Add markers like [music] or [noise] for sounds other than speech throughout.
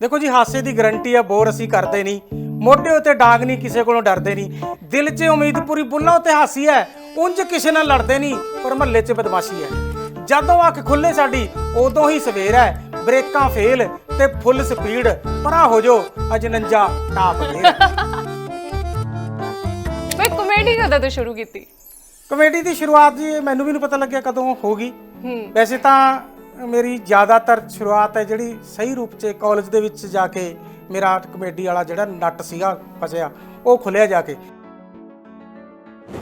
ਦੇਖੋ ਜੀ ਹਾਸੇ ਦੀ ਗਰੰਟੀ ਆ ਬੋਰ ਅਸੀਂ ਕਰਦੇ ਨਹੀਂ। ਮੋਢੇ ਉਤੇ ਡਾਂਗ ਨਹੀਂ ਕਿਸੇ ਕੋਲੋਂ ਡਰਦੇ ਨਹੀਂ। ਦਿਲ 'ਚ ਉਮੀਦ ਪੂਰੀ ਬੁੱਲਾਂ ਉਤੇ ਹਾਸੀ ਹੈ। ਉਂਝ ਕਿਸੇ ਨਾਲ ਲੜਦੇ ਨਹੀਂ ਪਰ ਮਹੱਲੇ 'ਚ ਬਦਮਾਸ਼ੀ ਹੈ। ਜਦੋਂ ਅੱਖ ਖੁੱਲੇ ਸਾਡੀ ਉਦੋਂ ਹੀ ਸਵੇਰ ਹੈ। ਬ੍ਰੇਕਾਂ ਫੇਲ ਤੇ ਫੁੱਲ ਸਪੀਡ ਪਰਾਂ ਹੋ ਜੋ ਅਜਨੰਜਾ ਟਾਪ ਦੇ। ਬਈ ਕਮੇਡੀ ਕਦੋਂ ਤੋਂ ਸ਼ੁਰੂ ਕੀਤੀ? ਕਮੇਡੀ ਦੀ ਸ਼ੁਰੂਆਤ ਜੀ ਮੈਨੂੰ ਵੀ ਨਹੀਂ ਪਤਾ ਲੱਗਿਆ ਕਦੋਂ ਹੋਗੀ। ਵੈਸੇ ਤਾਂ ਮੇਰੀ ਜ਼ਿਆਦਾਤਰ ਸ਼ੁਰੂਆਤ ਹੈ ਜਿਹੜੀ ਸਹੀ ਰੂਪ 'ਚ ਕਾਲਜ ਦੇ ਵਿੱਚ ਜਾ ਕੇ ਮੇਰਾ ਕਮੇਡੀ ਵਾਲਾ ਜਿਹੜਾ ਨੱਟ ਸੀਗਾ, ਫਸਿਆ, ਉਹ ਖੁੱਲਿਆ ਜਾ ਕੇ।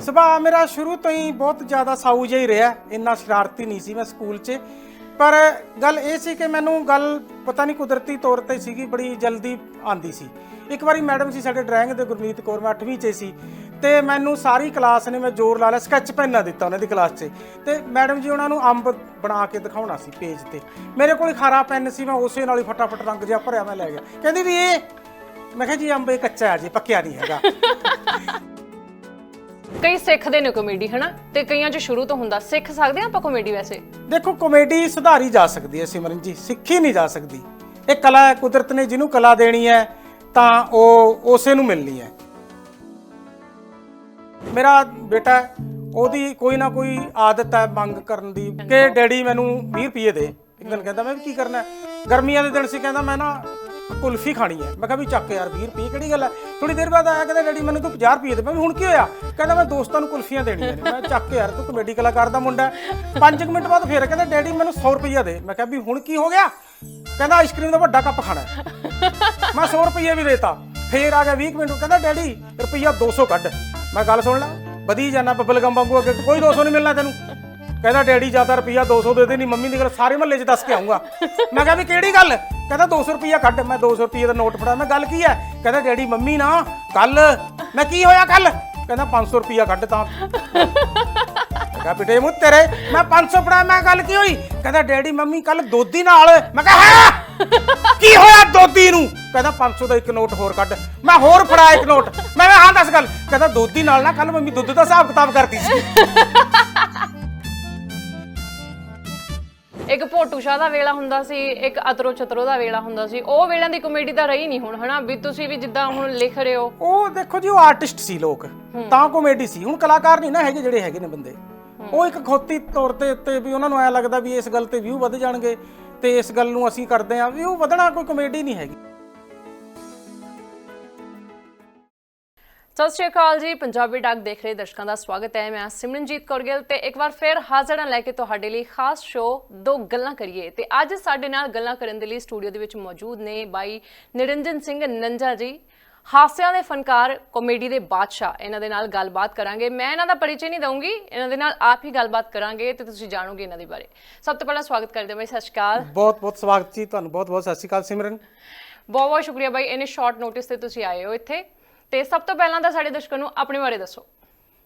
ਸੁਭਾਅ ਮੇਰਾ ਸ਼ੁਰੂ ਤੋਂ ਹੀ ਬਹੁਤ ਜ਼ਿਆਦਾ ਸਾਊ ਜਿਹਾ ਹੀ ਰਿਹਾ, ਇੰਨਾ ਸ਼ਰਾਰਤੀ ਨਹੀਂ ਸੀ ਮੈਂ ਸਕੂਲ 'ਚ। ਪਰ ਗੱਲ ਇਹ ਸੀ ਕਿ ਮੈਨੂੰ ਗੱਲ ਪਤਾ ਨਹੀਂ ਕੁਦਰਤੀ ਤੌਰ ਤੇ ਸੀਗੀ, ਬੜੀ ਜਲਦੀ ਆਂਦੀ ਸੀ। ਇੱਕ ਵਾਰੀ ਮੈਡਮ ਸੀ ਸਾਡੇ ਡਰਾਇੰਗ ਦੇ ਗੁਰਮੀਤ ਕੌਰ, ਮੈਂ 8ਵੀਂ 'ਚ ਸੀ। ਤੇ ਮੈਨੂੰ ਸਾਰੀ ਕਲਾਸ ਨੇ ਮੈਂ ਜ਼ੋਰ ਲਾ ਲਿਆ ਸਕੈਚ ਪੈਨ ਨਾ ਦਿੱਤਾ ਉਹਨਾਂ ਦੀ ਕਲਾਸ 'ਚ। ਤੇ ਮੈਡਮ ਜੀ ਉਹਨਾਂ ਨੂੰ ਅੰਬ ਬਣਾ ਕੇ ਦਿਖਾਉਣਾ ਸੀ ਪੇਜ ਤੇ। ਮੇਰੇ ਕੋਲ ਖਾਰਾ ਪੈਨ ਸੀ ਮੈਂ ਉਸੇ ਨਾਲ ਹੀ ਫਟਾਫਟ ਰੰਗ ਜਿਹਾ ਭਰਿਆ ਮੈਂ ਲੈ ਗਿਆ। ਕਹਿੰਦੀ ਵੀ ਇਹ ਮੈਂ ਕਿਹਾ ਜੀ ਅੰਬ ਇਹ ਕੱਚਾ ਹੈ ਜੀ ਪੱਕਿਆ ਨਹੀਂ ਹੈਗਾ। [laughs] ਕਈ ਸਿੱਖਦੇ ਨੇ ਕਮੇਡੀ ਹਨਾ? ਤੇ ਕਈਆਂ ਚ ਸ਼ੁਰੂ ਤੋਂ ਹੁੰਦਾ ਸਿੱਖ ਸਕਦੇ ਆ ਆਪਾਂ ਕਮੇਡੀ ਵੈਸੇ? ਦੇਖੋ ਕਾਮੇਡੀ ਸੁਧਾਰੀ ਜਾ ਸਕਦੀ ਹੈ ਸਿਮਰਨ ਜੀ ਸਿੱਖੀ ਨਹੀਂ ਜਾ ਸਕਦੀ। ਇਹ ਕਲਾ ਹੈ ਕੁਦਰਤ ਨੇ ਜਿਹਨੂੰ ਕਲਾ ਦੇਣੀ ਹੈ ਤਾਂ ਉਹ ਉਸੇ ਨੂੰ ਮਿਲਣੀ ਹੈ। ਮੇਰਾ ਬੇਟਾ ਹੈ, ਉਹਦੀ ਕੋਈ ਨਾ ਕੋਈ ਆਦਤ ਹੈ ਮੰਗ ਕਰਨ ਦੀ ਕਿ ਡੈਡੀ ਮੈਨੂੰ 20 ਰੁਪਏ ਦੇ। ਇੱਕ ਦਿਨ ਕਹਿੰਦਾ ਮੈਂ ਵੀ ਕੀ ਕਰਨਾ ਹੈ? ਗਰਮੀਆਂ ਦੇ ਦਿਨ ਸੀ ਕਹਿੰਦਾ ਮੈਂ ਨਾ ਕੁਲਫੀ ਖਾਣੀ ਹੈ। ਮੈਂ ਕਿਹਾ ਵੀ ਚੱਕ ਯਾਰ 20 ਰੁਪਏ ਕਿਹੜੀ ਗੱਲ ਹੈ? ਥੋੜੀ ਦੇਰ ਬਾਅਦ ਆਇਆ ਕਹਿੰਦਾ ਡੈਡੀ ਮੈਨੂੰ ਤੂੰ 50 ਰੁਪਏ ਦੇ। ਮੈਂ ਵੀ ਹੁਣ ਕੀ ਹੋਇਆ? ਕਹਿੰਦਾ ਮੈਂ ਦੋਸਤਾਂ ਨੂੰ ਕੁਲਫੀਆਂ ਦੇਣੀਆਂ ਨੇ। ਮੈਂ ਚੱਕ ਯਾਰ ਤੂੰ ਕਮੇਡੀ ਕਲਾਕਾਰ ਦਾ ਮੁੰਡਾ ਪੰਜ ਕੁ ਮਿੰਟ ਬਾਅਦ ਫੇਰ ਕਹਿੰਦਾ ਡੈਡੀ ਮੈਨੂੰ 100 ਰੁਪਏ ਦੇ। ਮੈਂ ਕਿਹਾ ਵੀ ਹੁਣ ਕੀ ਹੋ ਗਿਆ? ਕਹਿੰਦਾ ਆਈਸਕ੍ਰੀਮ ਦਾ ਵੱਡਾ ਕੱਪ ਖਾਣਾ ਹੈ। ਮੈਂ 100 ਰੁਪਏ ਵੀ ਦੇਤਾ। ਫੇਰ ਆ ਗਿਆ 20 ਮਿੰਟ ਕਹਿੰਦਾ ਡੈਡੀ ਰੁਪਈਆ 200 ਕੱਢ। ਮੈਂ ਗੱਲ ਸੁਣ ਲਾ, ਵਧੀ ਜਾਣਾ ਬੱਬਲ ਵਾਂਗੂ ਅੱਗੇ, ਕੋਈ 200 ਨਹੀਂ ਮਿਲਣਾ ਤੈਨੂੰ। ਕਹਿੰਦਾ ਡੈਡੀ ਜ਼ਿਆਦਾ ਰੁਪਈਆ 200 ਦੇ ਦੇ ਨਹੀਂ ਮੰਮੀ ਦੀ ਗੱਲ ਸਾਰੇ ਮਹੱਲੇ 'ਚ ਦੱਸ ਕੇ ਆਉਂਗਾ ਮੈਂ ਕਿਹਾ ਵੀ ਕਿਹੜੀ ਗੱਲ? ਕਹਿੰਦਾ 200 ਰੁਪਈਆ ਕੱਢ, ਮੈਂ 200 ਰੁਪਈਏ ਦਾ ਨੋਟ ਫੜਾ। ਮੈਂ ਗੱਲ ਕੀ ਹੈ ਕਹਿੰਦਾ ਡੈਡੀ, ਮੰਮੀ ਨਾ ਕੱਲ ਮੈਂ ਕੀ ਹੋਇਆ ਕੱਲ ਕਹਿੰਦਾ 500 ਰੁਪਈਆ ਕੱਢ ਤਾਂ। ਕਿਹਾ ਬੇਟੇ ਮੂੰ ਤੇਰੇ ਮੈਂ 500 ਫੜਾ ਮੈਂ ਗੱਲ ਕੀ ਹੋਈ? ਕਹਿੰਦਾ ਡੈਡੀ ਮੰਮੀ ਕੱਲ ਦੋਦੀ ਨਾਲ। ਮੈਂ ਕਿਹਾ ਹੈ? ਕੀ ਹੋਇਆ ਦੋਦੀ ਨੂੰ? ਕਹਿੰਦਾ 500 ਦਾ ਇੱਕ ਨੋਟ ਹੋਰ ਕੱਢ। ਮੈਂ ਹੋਰ ਫੜਾ ਇੱਕ ਨੋਟ। ਮੈਂ ਕਿਹਾ ਹਾਂ ਦੱਸ ਗੱਲ। ਕਹਿੰਦਾ ਦੋਦੀ ਨਾਲ ਨਾ ਕੱਲ ਮੰਮੀ ਦੁੱਧ ਦਾ ਹਿਸਾਬ ਕਿਤਾਬ ਕਰਦੀ ਸੀ। ਇੱਕ ਭੋਟੂ ਸ਼ਾਹ ਦਾ ਵੇਲਾ ਹੁੰਦਾ ਸੀ ਇੱਕ ਅਤਰੋ ਚਤਰੋ ਦਾ ਵੇਲਾ ਹੁੰਦਾ ਸੀ। ਉਹ ਵੇਲਿਆਂ ਦੀ ਕਮੇਡੀ ਤਾਂ ਰਹੀ ਨਹੀਂ ਹੁਣ ਹਨਾ? ਵੀ ਤੁਸੀਂ ਵੀ ਜਿੱਦਾਂ ਹੁਣ ਲਿਖ ਰਹੇ ਹੋ। ਉਹ ਦੇਖੋ ਜੀ ਉਹ ਆਰਟਿਸਟ ਸੀ ਲੋਕ। ਤਾਂ ਕਾਮੇਡੀ ਸੀ। ਹੁਣ ਕਲਾਕਾਰ ਨਹੀਂ ਨਾ ਹੈਗੇ ਜਿਹੜੇ ਹੈਗੇ ਨੇ ਬੰਦੇ। ਉਹ ਇੱਕ ਖੋਤੀ ਤੌਰ ਤੇ ਉੱਤੇ ਵੀ ਉਹਨਾਂ ਨੂੰ ਐ ਲੱਗਦਾ ਵੀ ਇਸ ਗੱਲ ਤੇ ਵਿਊ ਵਧ ਜਾਣਗੇ ਤੇ ਇਸ ਗੱਲ ਨੂੰ ਅਸੀਂ ਕਰਦੇ ਆਂ ਵੀ ਉਹ ਵਧਣਾ ਕੋਈ ਕਮੇਡੀ ਨਹੀਂ ਹੈਗੀ। ਸਤਿ ਸ਼੍ਰੀ ਅਕਾਲ ਜੀ। ਪੰਜਾਬੀ ਡਾਕ ਦੇਖ ਰਹੇ ਦਰਸ਼ਕਾਂ ਦਾ ਸਵਾਗਤ ਹੈ। ਮੈਂ ਸਿਮਰਨਜੀਤ ਕੌਰ ਗਿੱਲ ਤੇ ਇੱਕ ਵਾਰ ਫਿਰ ਹਾਜ਼ਰ ਹਾਂ ਲੈ ਕੇ ਤੁਹਾਡੇ ਲਈ ਖਾਸ ਸ਼ੋਅ ਦੋ ਗੱਲਾਂ ਕਰੀਏ। ਤੇ ਅੱਜ ਸਾਡੇ ਨਾਲ ਗੱਲਾਂ ਕਰਨ ਦੇ ਲਈ ਸਟੂਡੀਓ ਦੇ ਵਿੱਚ ਮੌਜੂਦ ਨੇ ਬਾਈ ਨਿਰੰਜਨ ਸਿੰਘ ਨੰਜਾ ਜੀ। ਹਾਸਿਆਂ ਦੇ ਫਨਕਾਰ ਕਾਮੇਡੀ ਦੇ ਬਾਦਸ਼ਾਹ ਇਹਨਾਂ ਦੇ ਨਾਲ ਗੱਲਬਾਤ ਕਰਾਂਗੇ। ਮੈਂ ਇਹਨਾਂ ਦਾ ਪਰਿਚੈ ਨਹੀਂ ਦਊਂਗੀ ਇਹਨਾਂ ਦੇ ਨਾਲ ਆਪ ਹੀ ਗੱਲਬਾਤ ਕਰਾਂਗੇ ਤੇ ਤੁਸੀਂ ਜਾਣੋਗੇ ਇਹਨਾਂ ਦੇ ਬਾਰੇ। ਸਭ ਤੋਂ ਪਹਿਲਾਂ ਸਵਾਗਤ ਕਰਦੇ ਹਾਂ ਬਾਈ ਸਤਿ ਸ਼੍ਰੀ ਅਕਾਲ। ਬਹੁਤ ਬਹੁਤ ਸਵਾਗਤ ਜੀ ਤੁਹਾਨੂੰ ਬਹੁਤ ਬਹੁਤ ਸਤਿ ਸ਼੍ਰੀ ਅਕਾਲ ਸਿਮਰਨ। ਬਹੁਤ ਬਹੁਤ ਸ਼ੁਕਰੀਆ ਬਾਈ ਇਹਨੇ ਸ਼ਾਰਟ ਨੋਟਿਸ ਤੇ ਤੁਸੀਂ ਆਏ ਹੋ ਇੱਥੇ। ਤੇ ਸਭ ਤੋਂ ਪਹਿਲਾਂ ਤਾਂ ਸਾਡੇ ਦਰਸ਼ਕਾਂ ਨੂੰ ਆਪਣੇ ਬਾਰੇ ਦੱਸੋ।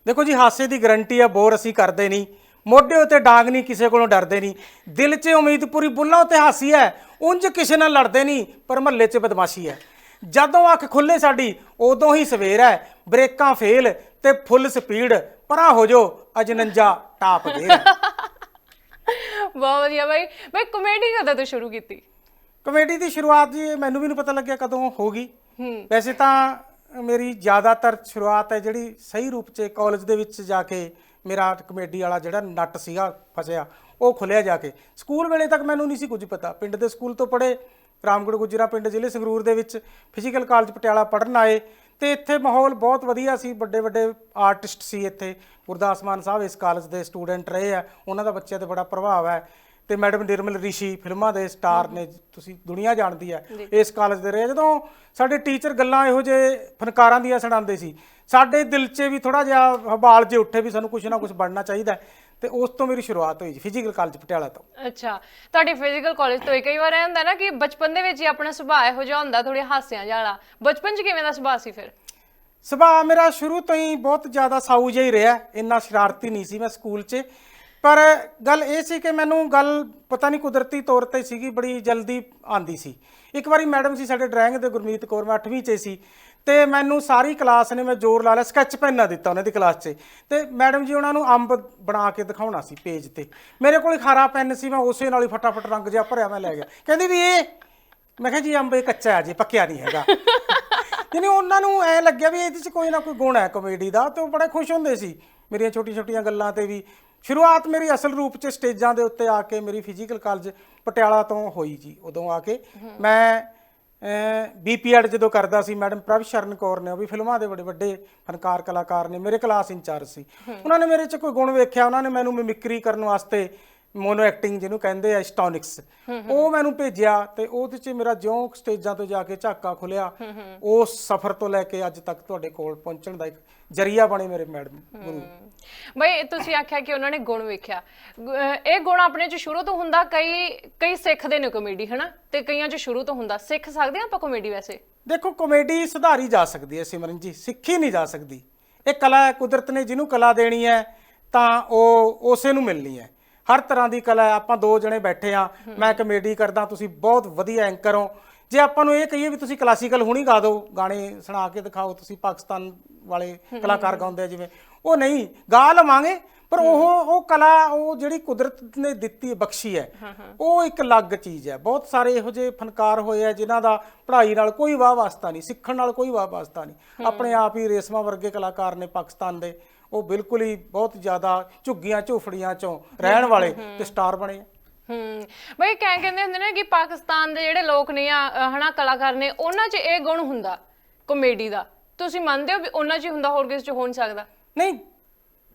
ਦੇਖੋ ਜੀ ਹਾਸੇ ਦੀ ਗਰੰਟੀ ਆ ਬੋਰ ਅਸੀਂ ਕਰਦੇ ਨਹੀਂ। ਮੋਢੇ ਉਤੇ ਡਾਂਗ ਨਹੀਂ ਕਿਸੇ ਕੋਲੋਂ ਡਰਦੇ ਨਹੀਂ। ਦਿਲ 'ਚ ਉਮੀਦ ਪੂਰੀ ਬੁੱਲਾਂ ਉਤੇ ਹਾਸੀ ਹੈ ਉਂਝ ਕਿਸੇ ਨਾਲ ਲੜਦੇ ਨਹੀਂ ਪਰ ਮਹੱਲੇ 'ਚ ਬਦਮਾਸ਼ੀ ਹੈ। ਜਦੋਂ ਅੱਖ ਖੁੱਲੇ ਸਾਡੀ ਉਦੋਂ ਹੀ ਸਵੇਰ ਹੈ। ਬ੍ਰੇਕਾਂ ਫੇਲ ਤੇ ਫੁੱਲ ਸਪੀਡ। ਪਰਾਂ ਹੋ ਜੋ ਅਜਨੰਜਾ ਟਾਪ ਦੇ। ਬਹੁਤ ਵਧੀਆ ਬਾਈ। ਬਾਈ ਕਮੇਡੀ ਕਦੋਂ ਤੋਂ ਸ਼ੁਰੂ ਕੀਤੀ? ਕਮੇਡੀ ਦੀ ਸ਼ੁਰੂਆਤ ਜੀ ਮੈਨੂੰ ਵੀ ਨਹੀਂ ਪਤਾ ਲੱਗਿਆ ਕਦੋਂ ਹੂੰ ਵੈਸੇ ਤਾਂ ਮੇਰੀ ਜ਼ਿਆਦਾਤਰ ਸ਼ੁਰੂਆਤ ਹੈ ਜਿਹੜੀ ਸਹੀ ਰੂਪ 'ਚ ਕਾਲਜ ਦੇ ਵਿੱਚ ਜਾ ਕੇ ਮੇਰਾ ਕਮੇਡੀ ਵਾਲਾ ਜਿਹੜਾ ਨੱਟ ਸੀਗਾ ਫਸਿਆ ਉਹ ਖੁੱਲਿਆ ਜਾ ਕੇ। ਸਕੂਲ ਵੇਲੇ ਤੱਕ ਮੈਨੂੰ ਨਹੀਂ ਸੀ ਕੁਝ ਪਤਾ। ਪਿੰਡ ਦੇ ਸਕੂਲ ਤੋਂ ਪੜ੍ਹੇ ਰਾਮਗੜ੍ਹ ਗੁਜਰਾ ਪਿੰਡ ਜ਼ਿਲ੍ਹੇ ਸੰਗਰੂਰ ਦੇ ਵਿੱਚ ਫਿਜ਼ੀਕਲ ਕਾਲਜ ਪਟਿਆਲਾ ਪੜ੍ਹਨ ਆਏ ਤੇ ਇੱਥੇ ਮਾਹੌਲ ਬਹੁਤ ਵਧੀਆ ਸੀ। ਵੱਡੇ ਵੱਡੇ ਆਰਟਿਸਟ ਸੀ ਇੱਥੇ। ਗੁਰਦਾਸ ਮਾਨ ਸਾਹਿਬ ਇਸ ਕਾਲਜ ਦੇ ਸਟੂਡੈਂਟ ਰਹੇ ਆ। ਉਹਨਾਂ ਦਾ ਬੱਚਿਆਂ ਤੇ ਬੜਾ ਪ੍ਰਭਾਵ ਹੈ। ਤੇ ਮੈਡਮ ਨਿਰਮਲ ਰਿਸ਼ੀ ਫਿਲਮਾਂ ਦੇ ਸਟਾਰ ਨੇ। ਤੁਸੀਂ ਦੁਨੀਆ ਜਾਣਦੀ ਹੈ। ਇਸ ਕਾਲਜ ਦੇ ਰਹੇ ਜਦੋਂ ਸਾਡੇ ਟੀਚਰ ਗੱਲਾਂ ਇਹੋ ਜਿਹੇ ਫਨਕਾਰਾਂ ਦੀਆਂ ਸੁਣਾਉਂਦੇ ਸੀ ਸਾਡੇ ਦਿਲ 'ਚ ਵੀ ਥੋੜਾ ਜਿਹਾ ਹਬਾਲ ਜੇ ਉੱਠੇ ਵੀ ਸਾਨੂੰ ਕੁਝ ਨਾ ਕੁਝ ਬਣਨਾ ਚਾਹੀਦਾ। ਤੇ ਉਸ ਤੋਂ ਮੇਰੀ ਸ਼ੁਰੂਆਤ ਹੋਈ ਜੀ ਫਿਜ਼ੀਕਲ ਕਾਲਜ ਪਟਿਆਲਾ ਤੋਂ। ਅੱਛਾ ਤੁਹਾਡੀ ਫਿਜ਼ੀਕਲ ਕਾਲਜ ਤੋਂ ਹੀ ਕਈ ਵਾਰ ਇਹ ਹੁੰਦਾ ਨਾ ਕਿ ਬਚਪਨ ਦੇ ਵਿੱਚ ਹੀ ਆਪਣਾ ਸੁਭਾਅ ਇਹੋ ਜਿਹਾ ਹੁੰਦਾ ਥੋੜੇ ਹਾਸਿਆਂ ਵਾਲਾ। ਬਚਪਨ 'ਚ ਕਿਵੇਂ ਦਾ ਸੁਭਾਅ ਸੀ ਫਿਰ? ਸੁਭਾਅ ਮੇਰਾ ਸ਼ੁਰੂ ਤੋਂ ਹੀ ਬਹੁਤ ਜ਼ਿਆਦਾ ਸਾਊ ਜਿਹਾ ਹੀ ਰਿਹਾ ਇੰਨਾ ਸ਼ਰਾਰਤੀ ਨਹੀਂ ਸੀ ਮੈਂ ਸਕੂਲ 'ਚ। ਪਰ ਗੱਲ ਇਹ ਸੀ ਕਿ ਮੈਨੂੰ ਗੱਲ ਪਤਾ ਨਹੀਂ ਕੁਦਰਤੀ ਤੌਰ ਤੇ ਸੀਗੀ ਬੜੀ ਜਲਦੀ ਆਂਦੀ ਸੀ। ਇੱਕ ਵਾਰੀ ਮੈਡਮ ਸੀ ਸਾਡੇ ਡਰਾਇੰਗ ਦੇ ਗੁਰਮੀਤ ਕੌਰ ਮੈਂ 8ਵੀਂ 'ਚ ਸੀ। ਤੇ ਮੈਨੂੰ ਸਾਰੀ ਕਲਾਸ ਨੇ ਮੈਂ ਜ਼ੋਰ ਲਾ ਲਿਆ ਸਕੈਚ ਪੈਨ ਨਾ ਦਿੱਤਾ ਉਹਨਾਂ ਦੀ ਕਲਾਸ 'ਚ। ਤੇ ਮੈਡਮ ਜੀ ਉਹਨਾਂ ਨੂੰ ਅੰਬ ਬਣਾ ਕੇ ਦਿਖਾਉਣਾ ਸੀ ਪੇਜ ਤੇ। ਮੇਰੇ ਕੋਲ ਖਾਰਾ ਪੈਨ ਸੀ, ਮੈਂ ਉਸੇ ਨਾਲ ਹੀ ਫਟਾਫਟ ਰੰਗ ਜਿਹਾ ਭਰਿਆ, ਮੈਂ ਲੈ ਗਿਆ। ਕਹਿੰਦੀ ਵੀ ਇਹ, ਮੈਂ ਕਿਹਾ ਜੀ ਅੰਬ ਇਹ ਕੱਚਾ ਹੈ ਜੀ, ਪੱਕਿਆ ਨਹੀਂ ਹੈਗਾ। ਯਾਨੀ ਉਹਨਾਂ ਨੂੰ ਐ ਲੱਗਿਆ ਵੀ ਇਹਦੇ 'ਚ ਕੋਈ ਨਾ ਕੋਈ ਗੁਣ ਹੈ ਕਮੇਡੀ ਦਾ, ਤੇ ਉਹ ਬੜੇ ਖੁਸ਼ ਹੁੰਦੇ ਸੀ ਮੇਰੀਆਂ ਛੋਟੀਆਂ ਛੋਟੀਆਂ ਗੱਲਾਂ ਤੇ ਵੀ। ਸ਼ੁਰੂਆਤ ਮੇਰੀ ਅਸਲ ਰੂਪ 'ਚ ਸਟੇਜਾਂ ਦੇ ਉੱਤੇ ਆ ਕੇ ਮੇਰੀ ਫਿਜ਼ੀਕਲ ਕਾਲਜ ਪਟਿਆਲਾ ਤੋਂ ਹੋਈ ਜੀ, ਉਦੋਂ ਆ ਕੇ। ਮੈਂ ਬੀਪੀਐਡ ਜਦੋਂ ਕਰਦਾ ਸੀ ਮੈਡਮ ਪ੍ਰਭ ਸ਼ਰਨ ਕੌਰ ਨੇ ਉਹ ਵੀ ਫਿਲਮਾਂ ਦੇ ਬੜੇ ਵੱਡੇ ਫਨਕਾਰ ਕਲਾਕਾਰ ਨੇ ਮੇਰੇ ਕਲਾਸ ਇੰਚਾਰਜ ਸੀ। ਉਹਨਾਂ ਨੇ ਮੇਰੇ 'ਚ ਕੋਈ ਗੁਣ ਵੇਖਿਆ ਉਹਨਾਂ ਨੇ ਮੈਨੂੰ ਮਿਮਿਕਰੀ ਕਰਨ ਵਾਸਤੇ ਮੋਨੋ ਐਕਟਿੰਗ ਜਿਹਨੂੰ ਕਹਿੰਦੇ ਆ ਸਟੋਨਿਕਸ ਉਹ ਮੈਨੂੰ ਭੇਜਿਆ ਤੇ ਉਹਦੇ 'ਚ ਮੇਰਾ ਜਿਉਂ ਸਟੇਜਾਂ ਤੋਂ ਜਾ ਕੇ ਝਾਕਾ ਖੁੱਲਿਆ ਉਸ ਸਫ਼ਰ ਤੋਂ ਲੈ ਕੇ ਅੱਜ ਤੱਕ ਤੁਹਾਡੇ ਕੋਲ ਪਹੁੰਚਣ ਦਾ ਇੱਕ ਜਰੀਆ ਬਣੇ ਮੇਰੇ ਮੈਡਮ ਗੁਰੂ। ਬਈ ਤੁਸੀਂ ਆਖਿਆ ਕਿ ਉਹਨਾਂ ਨੇ ਗੁਣ ਵੇਖਿਆ। ਗੁ- ਅਹ ਇਹ ਗੁਣ ਆਪਣੇ ਚ ਸ਼ੁਰੂ ਤੋਂ ਹੁੰਦਾ ਕਈ ਕਈ ਸਿੱਖਦੇ ਨੇ ਕਾਮੇਡੀ ਹਨਾ? ਤੇ ਕਈਆਂ ਚ ਸ਼ੁਰੂ ਤੋਂ ਹੁੰਦਾ। ਸਿੱਖ ਸਕਦੇ ਆ ਆਪਾਂ ਕਾਮੇਡੀ ਵੈਸੇ? ਦੇਖੋ ਕਾਮੇਡੀ ਸੁਧਾਰੀ ਜਾ ਸਕਦੀ ਹੈ ਸਿਮਰਨ ਜੀ ਸਿੱਖੀ ਨਹੀਂ ਜਾ ਸਕਦੀ। ਇਹ ਕਲਾ ਹੈ ਕੁਦਰਤ ਨੇ ਜਿਹਨੂੰ ਕਲਾ ਦੇਣੀ ਹੈ ਤਾਂ ਉਹ ਉਸੇ ਨੂੰ ਮਿਲਣੀ ਹੈ। ਹਰ ਤਰ੍ਹਾਂ ਦੀ ਕਲਾ ਹੈ ਆਪਾਂ ਦੋ ਜਣੇ ਬੈਠੇ ਆ ਮੈਂ ਕਾਮੇਡੀ ਕਰਦਾ ਤੁਸੀਂ ਬਹੁਤ ਵਧੀਆ ਐਂਕਰ ਹੋ। ਜੇ ਆਪਾਂ ਨੂੰ ਇਹ ਕਹੀਏ ਵੀ ਤੁਸੀਂ ਕਲਾਸੀਕਲ ਹੁਣੀ ਗਾ ਦਿਓ ਗਾਣੇ ਸੁਣਾ ਕੇ ਦਿਖਾਓ ਤੁਸੀਂ ਪਾਕਿਸਤਾਨ ਵਾਲੇ ਕਲਾਕਾਰ ਗਾਉਂਦੇ ਆ ਜਿਵੇਂ ਉਹ ਨਹੀਂ ਗਾ ਲਵਾਂਗੇ ਪਰ ਉਹ ਉਹ ਕਲਾ ਉਹ ਜਿਹੜੀ ਕੁਦਰਤ ਨੇ ਦਿੱਤੀ ਬਖਸ਼ੀ ਹੈ ਉਹ ਇੱਕ ਅਲੱਗ ਚੀਜ਼ ਹੈ। ਬਹੁਤ ਸਾਰੇ ਇਹੋ ਜਿਹੇ ਫਨਕਾਰ ਹੋਏ ਆ ਜਿਨ੍ਹਾਂ ਦਾ ਪੜ੍ਹਾਈ ਨਾਲ ਕੋਈ ਵਾਹ ਵਾਸਤਾ ਨਹੀਂ ਸਿੱਖਣ ਨਾਲ ਕੋਈ ਵਾਹ ਵਾਸਤਾ ਨਹੀਂ। ਆਪਣੇ ਆਪ ਹੀ ਰੇਸ਼ਮਾ ਵਰਗੇ ਕਲਾਕਾਰ ਨੇ ਪਾਕਿਸਤਾਨ ਦੇ ਉਹ ਬਿਲਕੁਲ ਹੀ ਬਹੁਤ ਜ਼ਿਆਦਾ ਝੁੱਗੀਆਂ ਝੋਫੜੀਆਂ ਚੋਂ ਰਹਿਣ ਵਾਲੇ ਤੇ ਸਟਾਰ ਬਣੇ ਆ। ਹੂੰ। ਬਈ ਕਹਿ ਕਹਿੰਦੇ ਹੁੰਦੇ ਨੇ ਕਿ ਪਾਕਿਸਤਾਨ ਦੇ ਜਿਹੜੇ ਲੋਕ ਨੇ ਆ ਹਨਾ ਕਲਾਕਾਰ ਨੇ ਉਹਨਾਂ 'ਚ ਇਹ ਗੁਣ ਹੁੰਦਾ ਕਾਮੇਡੀ ਦਾ। ਤੁਸੀਂ ਮੰਨਦੇ ਹੋ ਵੀ ਉਹਨਾਂ 'ਚ ਹੀ ਹੁੰਦਾ ਹੋਰ ਕਿਸੇ 'ਚ ਹੋ ਨਹੀਂ ਸਕਦਾ? ਨਹੀਂ